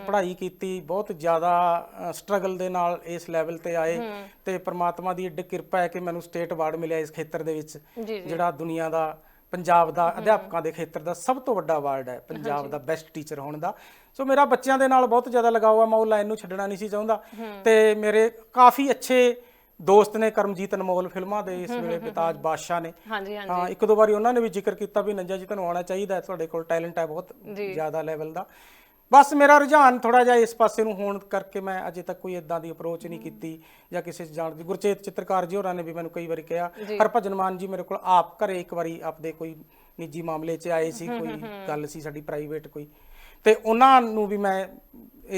ਪੜ੍ਹਾਈ ਕੀਤੀ ਬਹੁਤ ਜ਼ਿਆਦਾ ਸਟਰਗਲ ਦੇ ਨਾਲ ਇਸ ਲੈਵਲ ਤੇ ਆਏ ਤੇ ਪ੍ਰਮਾਤਮਾ ਦੀ ਏਡੀ ਕਿਰਪਾ ਹੈ ਕਿ ਮੈਨੂੰ ਸਟੇਟ ਅਵਾਰਡ ਮਿਲਿਆ ਇਸ ਖੇਤਰ ਦੇ ਵਿੱਚ ਜਿਹੜਾ ਦੁਨੀਆ ਦਾ ਪੰਜਾਬ ਦਾ ਅਧਿਆਪਕਾਂ ਦੇ ਖੇਤਰ ਦਾ ਸਭ ਤੋਂ ਵੱਡਾ ਅਵਾਰਡ ਹੈ ਪੰਜਾਬ ਦਾ ਬੈਸਟ ਟੀਚਰ ਹੋਣ ਦਾ। ਸੋ ਮੇਰਾ ਬੱਚਿਆਂ ਦੇ ਨਾਲ ਬਹੁਤ ਜ਼ਿਆਦਾ ਲਗਾਓ ਆ ਮੈਂ ਉਹ ਲਾਈਨ ਨੂੰ ਛੱਡਣਾ ਨਹੀਂ ਸੀ ਚਾਹੁੰਦਾ। ਤੇ ਮੇਰੇ ਕਾਫੀ ਅੱਛੇ ਦੋਸਤ ਨੇ ਕਰਮਜੀਤ ਅਨਮੋਲ ਫਿਲਮਾਂ ਦੇ ਇਸ ਵੇਲੇ ਪਿਤਾਜ ਬਾਦਸ਼ਾਹ ਨੇ। ਹਾਂਜੀ ਹਾਂਜੀ। ਹਾਂ ਇੱਕ ਦੋ ਵਾਰੀ ਉਹਨਾਂ ਨੇ ਵੀ ਜ਼ਿਕਰ ਕੀਤਾ ਵੀ ਨੰਜਾ ਜੀ ਤੁਹਾਨੂੰ ਆਉਣਾ ਚਾਹੀਦਾ ਹੈ ਤੁਹਾਡੇ ਕੋਲ ਟੈਲੈਂਟ ਹੈ ਬਹੁਤ ਜ਼ਿਆਦਾ ਲੈਵਲ ਦਾ। ਬਸ ਮੇਰਾ ਰੁਝਾਨ ਥੋੜਾ ਜਿਹਾ ਇਸ ਪਾਸੇ ਨੂੰ ਹੋਣ ਕਰਕੇ ਮੈਂ ਅਜੇ ਤੱਕ ਕੋਈ ਇਦਾਂ ਦੀ ਅਪਰੋਚ ਨਹੀਂ ਕੀਤੀ ਜਾਂ ਕਿਸੇ ਜਾਣ ਦੀ। ਗੁਰਚੇਤ ਚਿੱਤਰਕਾਰ ਜੀ ਹੋਰਾਂ ਨੇ ਵੀ ਮੈਨੂੰ ਕਈ ਵਾਰੀ ਕਿਹਾ ਹਰਭਜਨ ਮਾਨ ਜੀ ਮੇਰੇ ਕੋਲ ਆਪ ਘਰੇ ਇੱਕ ਵਾਰੀ ਆਪਦੇ ਕੋਈ ਨਿੱਜੀ ਮਾਮਲੇ 'ਚ ਆਏ ਸੀ ਕੋਈ ਗੱਲ ਸੀ ਸਾਡੀ ਪ੍ਰਾਈਵੇਟ ਕੋਈ। ਤੇ ਉਹਨਾਂ ਨੂੰ ਵੀ ਮੈਂ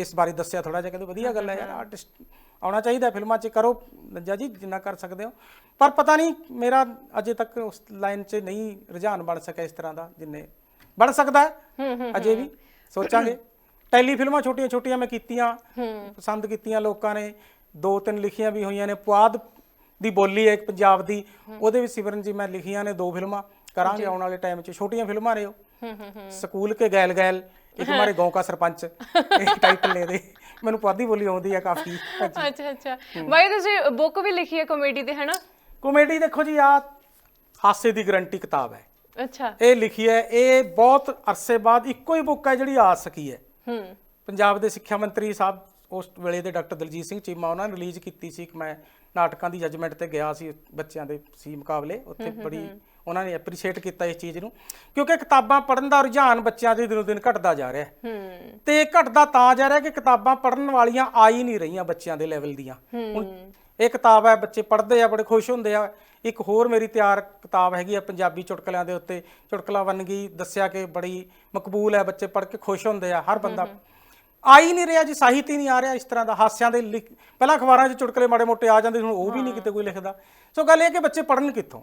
ਇਸ ਬਾਰੇ ਦੱਸਿਆ ਥੋੜਾ ਜਿਹਾ ਕਹਿੰਦੇ ਵਧੀਆ ਗੱਲ ਹੈ ਯਾਰ ਆਰਟਿਸਟ ਆਉਣਾ ਚਾਹੀਦਾ ਫਿਲਮਾਂ 'ਚ ਕਰੋ ਨੰਜਾ ਜੀ ਜਿੰਨਾ ਕਰ ਸਕਦੇ ਹੋ। ਪਰ ਪਤਾ ਨਹੀਂ ਮੇਰਾ ਅਜੇ ਤੱਕ ਉਸ ਲਾਈਨ 'ਚ ਨਹੀਂ ਰੁਝਾਨ ਬਣ ਸਕਿਆ ਇਸ ਤਰ੍ਹਾਂ ਦਾ ਜਿੰਨੇ ਬਣ ਸਕਦਾ ਹੈ। ਅਜੇ ਵੀ ਸੋਚਾਂਗੇ। ਟੈਲੀ ਫਿਲਮਾਂ ਛੋਟੀਆਂ ਛੋਟੀਆਂ ਮੈਂ ਕੀਤੀਆਂ ਪਸੰਦ ਕੀਤੀਆਂ ਲੋਕਾਂ ਨੇ। ਦੋ ਤਿੰਨ ਲਿਖੀਆਂ ਵੀ ਹੋਈਆਂ ਨੇ। ਪੁਆਧ ਦੀ ਬੋਲੀ ਹੈ ਇੱਕ ਪੰਜਾਬ ਦੀ। ਉਹਦੇ ਵਿੱਚ ਸਿਮਰਨ ਜੀ ਮੈਂ ਲਿਖੀਆਂ ਨੇ ਦੋ ਫਿਲਮਾਂ। ਕਰਾਂਗੇ ਆਉਣ ਵਾਲੇ ਟਾਈਮ 'ਚ। ਛੋਟੀਆਂ ਫਿਲਮਾਂ ਨੇ ਉਹ। ਸਕੂਲ ਕੇ ਗੈਲ ਗੈਲ ਇੱਕ ਹਮਾਰੇ ਗਾਉਂ ਕਾ ਸਰਪੰਚ। ਇਹ [laughs] ਟਾਈਟਲ ਨੇ ਦੇ ਮੈਨੂੰ ਪੁਆਧੀ ਬੋਲੀ ਆਉਂਦੀ ਹੈ ਕਾਫੀ ਅੱਛਾ ਅੱਛਾ। ਬਾਈ ਤੁਸੀਂ ਬੁੱਕ ਵੀ ਲਿਖੀ ਹੈ ਕਾਮੇਡੀ ਤੇ ਹਨਾ? ਕਾਮੇਡੀ ਦੇਖੋ ਜੀ ਆ ਹਾਸੇ ਦੀ ਗਰੰਟੀ ਕਿਤਾਬ ਹੈ। ਅੱਛਾ। ਇਹ ਲਿਖੀ ਹੈ ਇਹ ਬਹੁਤ ਅਰਸੇ ਬਾਅਦ ਇੱਕੋ ਹੀ ਬੁੱਕ ਹੈ ਜਿਹੜੀ ਆ ਸਕੀ ਹੈ। ਹੂੰ। ਪੰਜਾਬ ਦੇ ਸਿੱਖਿਆ ਮੰਤਰੀ ਸਾਹਿਬ ਉਸ ਵੇਲੇ ਦੇ ਡਾਕਟਰ ਦਲਜੀਤ ਸਿੰਘ ਚੀਮਾ ਉਹਨਾਂ ਨੇ ਰਿਲੀਜ਼ ਕੀਤੀ ਸੀ ਕਿ ਮੈਂ ਨਾਟਕਾਂ ਦੀ ਜੱਜਮੈਂਟ ਤੇ ਗਿਆ ਸੀ ਬੱਚਿਆਂ ਦੇ ਸੀ ਮੁਕਾਬਲੇ ਉੱਥੇ ਬੜੀ ਉਹਨਾਂ ਨੇ ਐਪਰੀਸ਼ੀਏਟ ਕੀਤਾ ਇਸ ਚੀਜ਼ ਨੂੰ ਕਿਉਂਕਿ ਕਿਤਾਬਾਂ ਪੜ੍ਹਨ ਦਾ ਰੁਝਾਨ ਬੱਚਿਆਂ ਦੇ ਦਿਨੋਂ ਦਿਨ ਘਟਦਾ ਜਾ ਰਿਹਾ ਹੈ। ਹੂੰ। ਤੇ ਇਹ ਘਟਦਾ ਤਾਂ ਜਾ ਰਿਹਾ ਕਿ ਕਿਤਾਬਾਂ ਪੜ੍ਹਨ ਵਾਲੀਆਂ ਆ ਹੀ ਨਹੀਂ ਰਹੀਆਂ ਬੱਚਿਆਂ ਦੇ ਲੈਵਲ ਦੀਆਂ। ਹੁਣ ਇਹ ਕਿਤਾਬ ਹੈ ਬੱਚੇ ਪੜ੍ਹਦੇ ਆ ਬੜੇ ਖੁਸ਼ ਹੁੰਦੇ ਆ। ਇੱਕ ਹੋਰ ਮੇਰੀ ਤਿਆਰ ਕਿਤਾਬ ਹੈਗੀ ਆ ਪੰਜਾਬੀ ਚੁਟਕਲਿਆਂ ਦੇ ਉੱਤੇ। ਚੁਟਕਲਾ ਵੰਨਗੀ ਦੱਸਿਆ ਕਿ ਬੜੀ ਮਕਬੂਲ ਹੈ ਬੱਚੇ ਪੜ੍ਹ ਕੇ ਖੁਸ਼ ਹੁੰਦੇ ਆ ਹਰ ਬੰਦਾ। ਆ ਹੀ ਨਹੀਂ ਰਿਹਾ ਜੀ ਸਾਹਿਤ ਹੀ ਨਹੀਂ ਆ ਰਿਹਾ ਇਸ ਤਰ੍ਹਾਂ ਦਾ। ਹਾਸਿਆਂ ਦੇ ਪਹਿਲਾਂ ਅਖਬਾਰਾਂ 'ਚ ਚੁਟਕਲੇ ਮਾੜੇ ਮੋਟੇ ਆ ਜਾਂਦੇ ਹੁਣ ਉਹ ਵੀ ਨਹੀਂ ਕਿਤੇ ਕੋਈ ਲਿਖਦਾ। ਸੋ ਗੱਲ ਇਹ ਕਿ ਬੱਚੇ ਪੜ੍ਹਨ ਕਿੱਥੋਂ?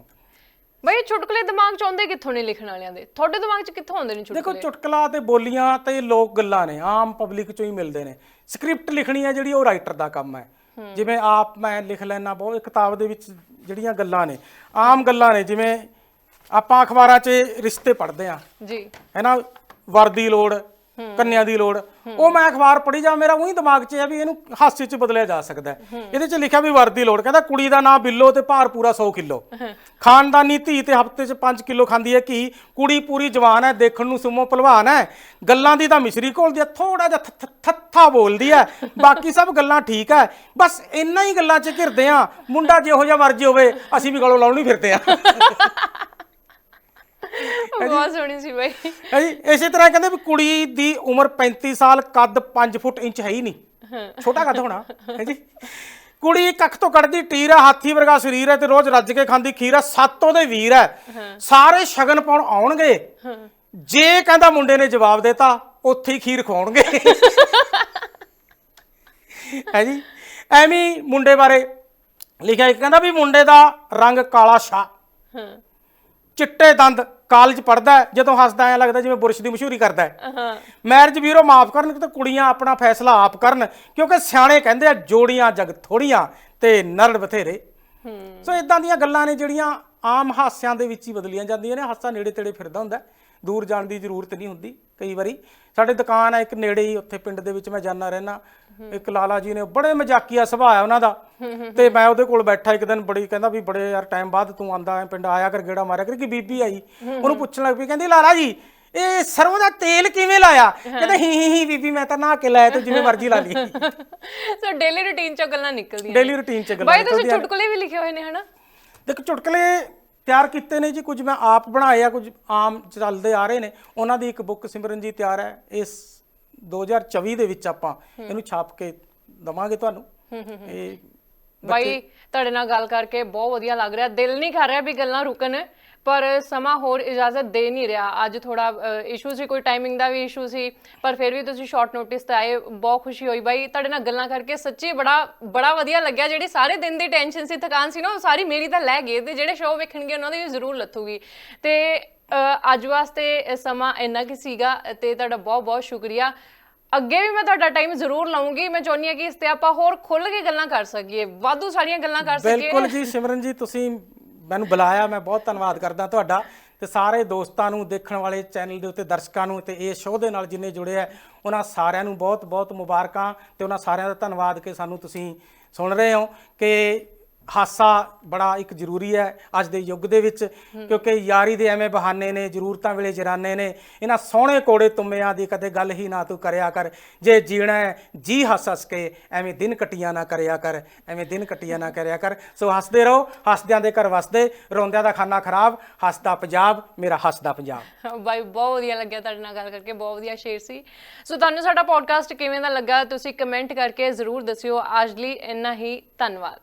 ਬਾਈ ਚੁਟਕਲੇ ਦਿਮਾਗ ਚ ਆਉਂਦੇ ਕਿੱਥੋਂ ਨੇ ਲਿਖਣ ਵਾਲਿਆਂ ਦੇ? ਤੁਹਾਡੇ ਦਿਮਾਗ ਚ ਕਿੱਥੋਂ ਆਉਂਦੇ ਨੇ ਚੁਟਕਲੇ ਦੇਖੋ ਚੁਟਕਲਾ? ਤੇ ਬੋਲੀਆਂ ਤੇ ਲੋਕ ਗੱਲਾਂ ਨੇ ਆਮ ਪਬਲਿਕ ਚੋਂ ਹੀ ਮਿਲਦੇ ਨੇ। ਸਕ੍ਰਿਪਟ ਲਿਖਣੀ ਹੈ ਜਿਹੜੀ ਉਹ ਰਾਈਟਰ ਦਾ ਕੰਮ ਹੈ। ਜਿਵੇਂ ਆਪ ਮੈਂ ਲਿਖ ਲੈਣਾ ਬਹੁਤ ਇੱਕ ਕਿਤਾਬ ਦੇ ਵਿੱਚ ਜਿਹੜੀਆਂ ਗੱਲਾਂ ਨੇ ਆਮ ਗੱਲਾਂ ਨੇ ਜਿਵੇਂ ਆਪਾਂ ਅਖਬਾਰਾਂ 'ਚ ਰਿਸ਼ਤੇ ਪੜ੍ਹਦੇ ਆ ਜੀ। ਹੈਨਾ ਵਰ ਦੀ ਲੋੜ ਕੰਨਿਆ ਦੀ ਲੋੜ। ਉਹ ਮੈਂ ਅਖਬਾਰ ਪੜ੍ਹੀ ਜਾ ਮੇਰਾ ਉਹੀ ਦਿਮਾਗ 'ਚ ਹੈ ਵੀ ਇਹਨੂੰ ਹਾਸੇ 'ਚ ਬਦਲਿਆ ਜਾ ਸਕਦਾ ਇਹਦੇ 'ਚ ਲਿਖਿਆ ਵੀ ਵਰ ਦੀ ਲੋੜ। ਕਹਿੰਦਾ ਕੁੜੀ ਦਾ ਨਾਂ ਬਿੱਲੋ ਤੇ ਭਾਰ ਪੂਰਾ 100 ਕਿਲੋ। ਖਾਨਦਾਨੀ ਧੀ ਤੇ ਹਫ਼ਤੇ 'ਚ 5 ਕਿਲੋ ਖਾਂਦੀ ਹੈ ਘੀ ਕੁੜੀ ਪੂਰੀ ਜਵਾਨ ਹੈ ਦੇਖਣ ਨੂੰ ਸੁਮੋ ਭਲਵਾਨ ਹੈ। ਗੱਲਾਂ ਦੀ ਤਾਂ ਮਿਸ਼ਰੀ ਘੋਲਦੀ ਹੈ ਥੋੜਾ ਜਿਹਾ ਥੱਥਾ ਬੋਲਦੀ ਹੈ। ਬਾਕੀ ਸਭ ਗੱਲਾਂ ਠੀਕ ਹੈ। ਬਸ ਇੰਨਾ ਹੀ ਗੱਲਾਂ 'ਚ ਘਿਰਦੇ ਆ ਮੁੰਡਾ ਜਿਹੋ ਜਿਹਾ ਮਰਜ਼ੀ ਹੋਵੇ ਅਸੀਂ ਵੀ ਗਲੋਂ ਲਾਉਣੀ ਫਿਰਦੇ ਆ [laughs] ਬਹੁਤ ਸੋਹਣੀ ਸੀ ਬਾਈ। ਹੈ ਜੀ ਇਸੇ ਤਰ੍ਹਾਂ ਕਹਿੰਦੇ ਵੀ ਕੁੜੀ ਦੀ ਉਮਰ 35 ਸਾਲ ਕੱਦ 5 ਫੁੱਟ ਇੰਚ ਹੈ ਹੀ ਨਹੀਂ। ਛੋਟਾ ਕੱਦ ਹੋਣਾ ਹੈ ਜੀ। ਕੁੜੀ ਇੱਕ ਅੱਖ ਤੋਂ ਕੱਢਦੀ ਟੀਰ ਹਾਥੀ ਵਰਗਾ ਸਰੀਰ ਹੈ ਤੇ ਰੋਜ਼ ਰੱਜ ਕੇ ਖਾਂਦੀ ਖੀਰ ਸੱਤ ਉਹਦੇ ਵੀਰ ਹੈ। ਸਾਰੇ ਸ਼ਗਨ ਪਾਉਣ ਆਉਣਗੇ। ਜੇ ਕਹਿੰਦਾ ਮੁੰਡੇ ਨੇ ਜਵਾਬ ਦਿੱਤਾ ਉੱਥੇ ਹੀ ਖੀਰ ਖਵਾਉਣਗੇ। ਹੈ ਜੀ। ਐਵੇਂ ਮੁੰਡੇ ਬਾਰੇ ਲਿਖਿਆ ਇੱਕ ਕਹਿੰਦਾ ਵੀ ਮੁੰਡੇ ਦਾ ਰੰਗ ਕਾਲਾ ਸ਼ਾ। ਹਾਂ। ਚਿੱਟੇ ਦੰਦ ਕਾਲਜ ਪੜਦਾ ਜਦੋਂ ਹੱਸਦਾ ਐ ਲੱਗਦਾ ਜਿਵੇਂ ਬੁਰਸ਼ ਦੀ ਮਸ਼ਹੂਰੀ ਕਰਦਾ ਹੈ। ਮੈਰਿਜ ਬਿਊਰੋ ਮਾਫ ਕਰਨ ਤੇ ਕੁੜੀਆਂ ਆਪਣਾ ਫੈਸਲਾ ਆਪ ਕਰਨ ਕਿਉਂਕਿ ਸਿਆਣੇ ਕਹਿੰਦੇ ਆ ਜੋੜੀਆਂ ਜਗ ਥੋੜੀਆਂ ਤੇ ਨਰੜ ਬਥੇਰੇ। ਸੋ ਇਦਾਂ ਦੀਆਂ ਗੱਲਾਂ ਨੇ ਜਿਹੜੀਆਂ ਆਮ ਹਾਸਿਆਂ ਦੇ ਵਿੱਚ ਹੀ ਬਦਲੀਆਂ ਜਾਂਦੀਆਂ ਨੇ ਹਾਸਾ ਨੇੜੇ ਤੇੜੇ ਫਿਰਦਾ ਹੁੰਦਾ। ਦੂਰ ਜਾਣ ਦੀ ਜ਼ਰੂਰਤ ਨਹੀਂ ਹੁੰਦੀ ਕਈ ਵਾਰੀ। ਸਾਡੇ ਦੁਕਾਨ ਹੈ ਇੱਕ ਨੇੜੇ ਹੀ ਉੱਥੇ ਪਿੰਡ ਦੇ ਵਿੱਚ ਮੈਂ ਜਾਂਦਾ ਰਹਿਣਾ ਇੱਕ ਲਾਲਾ ਜੀ ਨੇ ਬੜੇ ਮਜ਼ਾਕੀਆ ਸੁਭਾਅ ਹੈ ਉਹਨਾਂ ਦਾ। ਤੇ ਮੈਂ ਉਹਦੇ ਕੋਲ ਬੈਠਾ ਇੱਕ ਦਿਨ ਬੜੀ ਕਹਿੰਦਾ ਵੀ ਬੜੇ ਯਾਰ ਟਾਈਮ ਬਾਅਦ ਤੂੰ ਆਂਦਾ ਹੈ ਪਿੰਡ ਆਇਆ ਕਰ ਗੇੜਾ ਮਾਰਿਆ ਕਰ ਕਿ ਬੀਬੀ ਆਈ। ਉਹਨੂੰ ਪੁੱਛਣ ਲੱਗ ਪਈ ਕਹਿੰਦੀ ਲਾਲਾ ਜੀ ਇਹ ਸਰੋਂ ਦਾ ਤੇਲ ਕਿਵੇਂ ਲਾਇਆ? ਕਹਿੰਦਾ ਹੀ ਹੀ ਹੀ ਬੀਬੀ ਮੈਂ ਤਾਂ ਨਹਾ ਕੇ ਲਾਇਆ ਤੇ ਜਿਵੇਂ ਮਰਜ਼ੀ ਲਾ ਲਈ [laughs] ਸੋ ਡੇਲੀ ਰੁਟੀਨ ਚੋਂ ਗੱਲਾਂ ਨਿਕਲਦੀਆਂ ਡੇਲੀ ਰੁਟੀਨ ਚ ਗੱਲਾਂ ਬਾਈ ਤੁਸੀਂ। ਚੁਟਕਲੇ ਵੀ ਲਿਖੇ ਹੋਏ ਨੇ ਹਨਾ? ਦੇਖ ਚੁਟਕਲੇ ਤਿਆਰ ਕੀਤੇ ਨੇ ਜੀ ਕੁਝ ਮੈਂ ਆਪ ਬਣਾਏ ਆ ਕੁਝ ਆਮ ਚੱਲਦੇ ਆ ਰਹੇ ਨੇ। ਉਹਨਾਂ ਦੀ ਇੱਕ ਬੁੱਕ ਸਿਮਰਨ ਜੀ ਤਿਆਰ ਹੈ ਇਸ 2024 ਦੇ ਵਿੱਚ ਆਪਾਂ ਇਹਨੂੰ ਛਾਪ ਕੇ ਦਵਾਂਗੇ ਤੁਹਾਨੂੰ। ਇਹ ਬਾਈ ਤੁਹਾਡੇ ਨਾਲ ਗੱਲ ਕਰਕੇ ਬਹੁਤ ਵਧੀਆ ਲੱਗ ਰਿਹਾ। ਦਿਲ ਨਹੀਂ ਕਰ ਰਿਹਾ ਵੀ ਗੱਲਾਂ ਰੁਕਣ ਪਰ ਸਮਾਂ ਹੋਰ ਇਜਾਜ਼ਤ ਦੇ ਨਹੀਂ ਰਿਹਾ। ਅੱਜ ਥੋੜਾ ਇਸ਼ੂ ਸੀ ਕੋਈ ਟਾਈਮਿੰਗ ਦਾ ਵੀ ਇਸ਼ੂ ਸੀ ਪਰ ਫਿਰ ਵੀ ਤੁਸੀਂ ਸ਼ਾਰਟ ਨੋਟਿਸ ਤੇ ਆਏ ਬਹੁਤ ਖੁਸ਼ੀ ਹੋਈ। ਬਾਈ ਤੁਹਾਡੇ ਨਾਲ ਗੱਲਾਂ ਕਰਕੇ ਸੱਚੀ ਬੜਾ ਬੜਾ ਵਧੀਆ ਲੱਗਿਆ। ਜਿਹੜੀ ਸਾਰੇ ਦਿਨ ਦੀ ਟੈਨਸ਼ਨ ਸੀ ਥਕਾਨ ਸੀ ਨਾ ਉਹ ਸਾਰੀ ਮੇਰੀ ਤਾਂ ਲੈ ਗਏ ਤੇ ਜਿਹੜੇ ਸ਼ੋਅ ਵੇਖਣਗੇ ਉਹਨਾਂ ਦੀ ਜ਼ਰੂਰ ਲੱਥੂਗੀ। ਤੇ ਅੱਜ ਵਾਸਤੇ ਸਮਾਂ ਇੰਨਾ ਕੀ ਸੀਗਾ ਤੇ ਤੁਹਾਡਾ ਬਹੁਤ ਬਹੁਤ ਸ਼ੁਕਰੀਆ। ਅੱਗੇ ਵੀ ਮੈਂ ਤੁਹਾਡਾ ਟਾਈਮ ਜ਼ਰੂਰ ਲਾਉਂਗੀ। ਮੈਂ ਚਾਹੁੰਦੀ ਹਾਂ ਕਿ ਇਸ ਤੇ ਆਪਾਂ ਹੋਰ ਖੁੱਲ ਕੇ ਗੱਲਾਂ ਕਰ ਸਕੀਏ। ਵਾਧੂ ਸਾਰੀਆਂ ਗੱਲਾਂ ਕਰ ਸਕੀਏ। ਬਿਲਕੁਲ ਜੀ ਸਿਮਰਨ ਜੀ ਤੁਸੀਂ ਮੈਨੂੰ ਬੁਲਾਇਆ, ਮੈਂ ਬਹੁਤ ਧੰਨਵਾਦ ਕਰਦਾ ਤੁਹਾਡਾ। ਤੇ ਸਾਰੇ ਦੋਸਤਾਂ ਨੂੰ ਦੇਖਣ ਵਾਲੇ ਚੈਨਲ ਦੇ ਉੱਤੇ, ਦਰਸ਼ਕਾਂ ਨੂੰ ਤੇ ਇਹ ਸ਼ੋਅ ਦੇ ਨਾਲ ਜਿੰਨੇ ਜੁੜੇ ਆ, ਉਹਨਾਂ ਸਾਰਿਆਂ ਨੂੰ ਬਹੁਤ ਬਹੁਤ ਮੁਬਾਰਕਾਂ ਤੇ ਉਹਨਾਂ ਸਾਰਿਆਂ ਦਾ ਧੰਨਵਾਦ ਕਿ ਸਾਨੂੰ ਤੁਸੀਂ ਸੁਣ ਰਹੇ ਹੋ ਕਿ ਹਾਸਾ ਬੜਾ ਇੱਕ ਜ਼ਰੂਰੀ ਹੈ ਅੱਜ ਦੇ ਯੁੱਗ ਦੇ ਵਿੱਚ ਕਿਉਂਕਿ ਯਾਰੀ ਦੇ ਐਵੇਂ ਬਹਾਨੇ ਨੇ ਜ਼ਰੂਰਤਾਂ ਵੇਲੇ ਜਰਾਨੇ ਨੇ ਇਹਨਾਂ ਸੋਹਣੇ ਕੋੜੇ ਤੁੰਮਿਆਂ ਦੀ ਕਦੇ ਗੱਲ ਹੀ ਨਾ ਤੂੰ ਕਰਿਆ ਕਰ। ਜੇ ਜੀਣਾ ਹੈ, ਜੀ ਹੱਸ ਹੱਸ ਕੇ ਐਵੇਂ ਦਿਨ ਕਟੀਆਂ ਨਾ ਕਰਿਆ ਕਰ ਐਵੇਂ ਦਿਨ ਕਟੀਆਂ ਨਾ ਕਰਿਆ ਕਰ। ਸੋ ਹੱਸਦੇ ਰਹੋ ਹੱਸਦਿਆਂ ਦੇ ਘਰ ਵਸਦੇ ਰੋਂਦਿਆਂ ਦਾ ਖਾਨਾ ਖਰਾਬ ਹੱਸਦਾ ਪੰਜਾਬ ਮੇਰਾ ਹੱਸਦਾ ਪੰਜਾਬ। ਬਾਈ ਬਹੁਤ ਵਧੀਆ ਲੱਗਿਆ ਤੁਹਾਡੇ ਨਾਲ ਗੱਲ ਕਰਕੇ ਬਹੁਤ ਵਧੀਆ ਸ਼ੇਰ ਸੀ। ਸੋ ਤੁਹਾਨੂੰ ਸਾਡਾ ਪੋਡਕਾਸਟ ਕਿਵੇਂ ਦਾ ਲੱਗਾ ਤੁਸੀਂ ਕਮੈਂਟ ਕਰਕੇ ਜ਼ਰੂਰ ਦੱਸਿਓ। ਅੱਜ ਲਈ ਇੰਨਾ ਹੀ ਧੰਨਵਾਦ।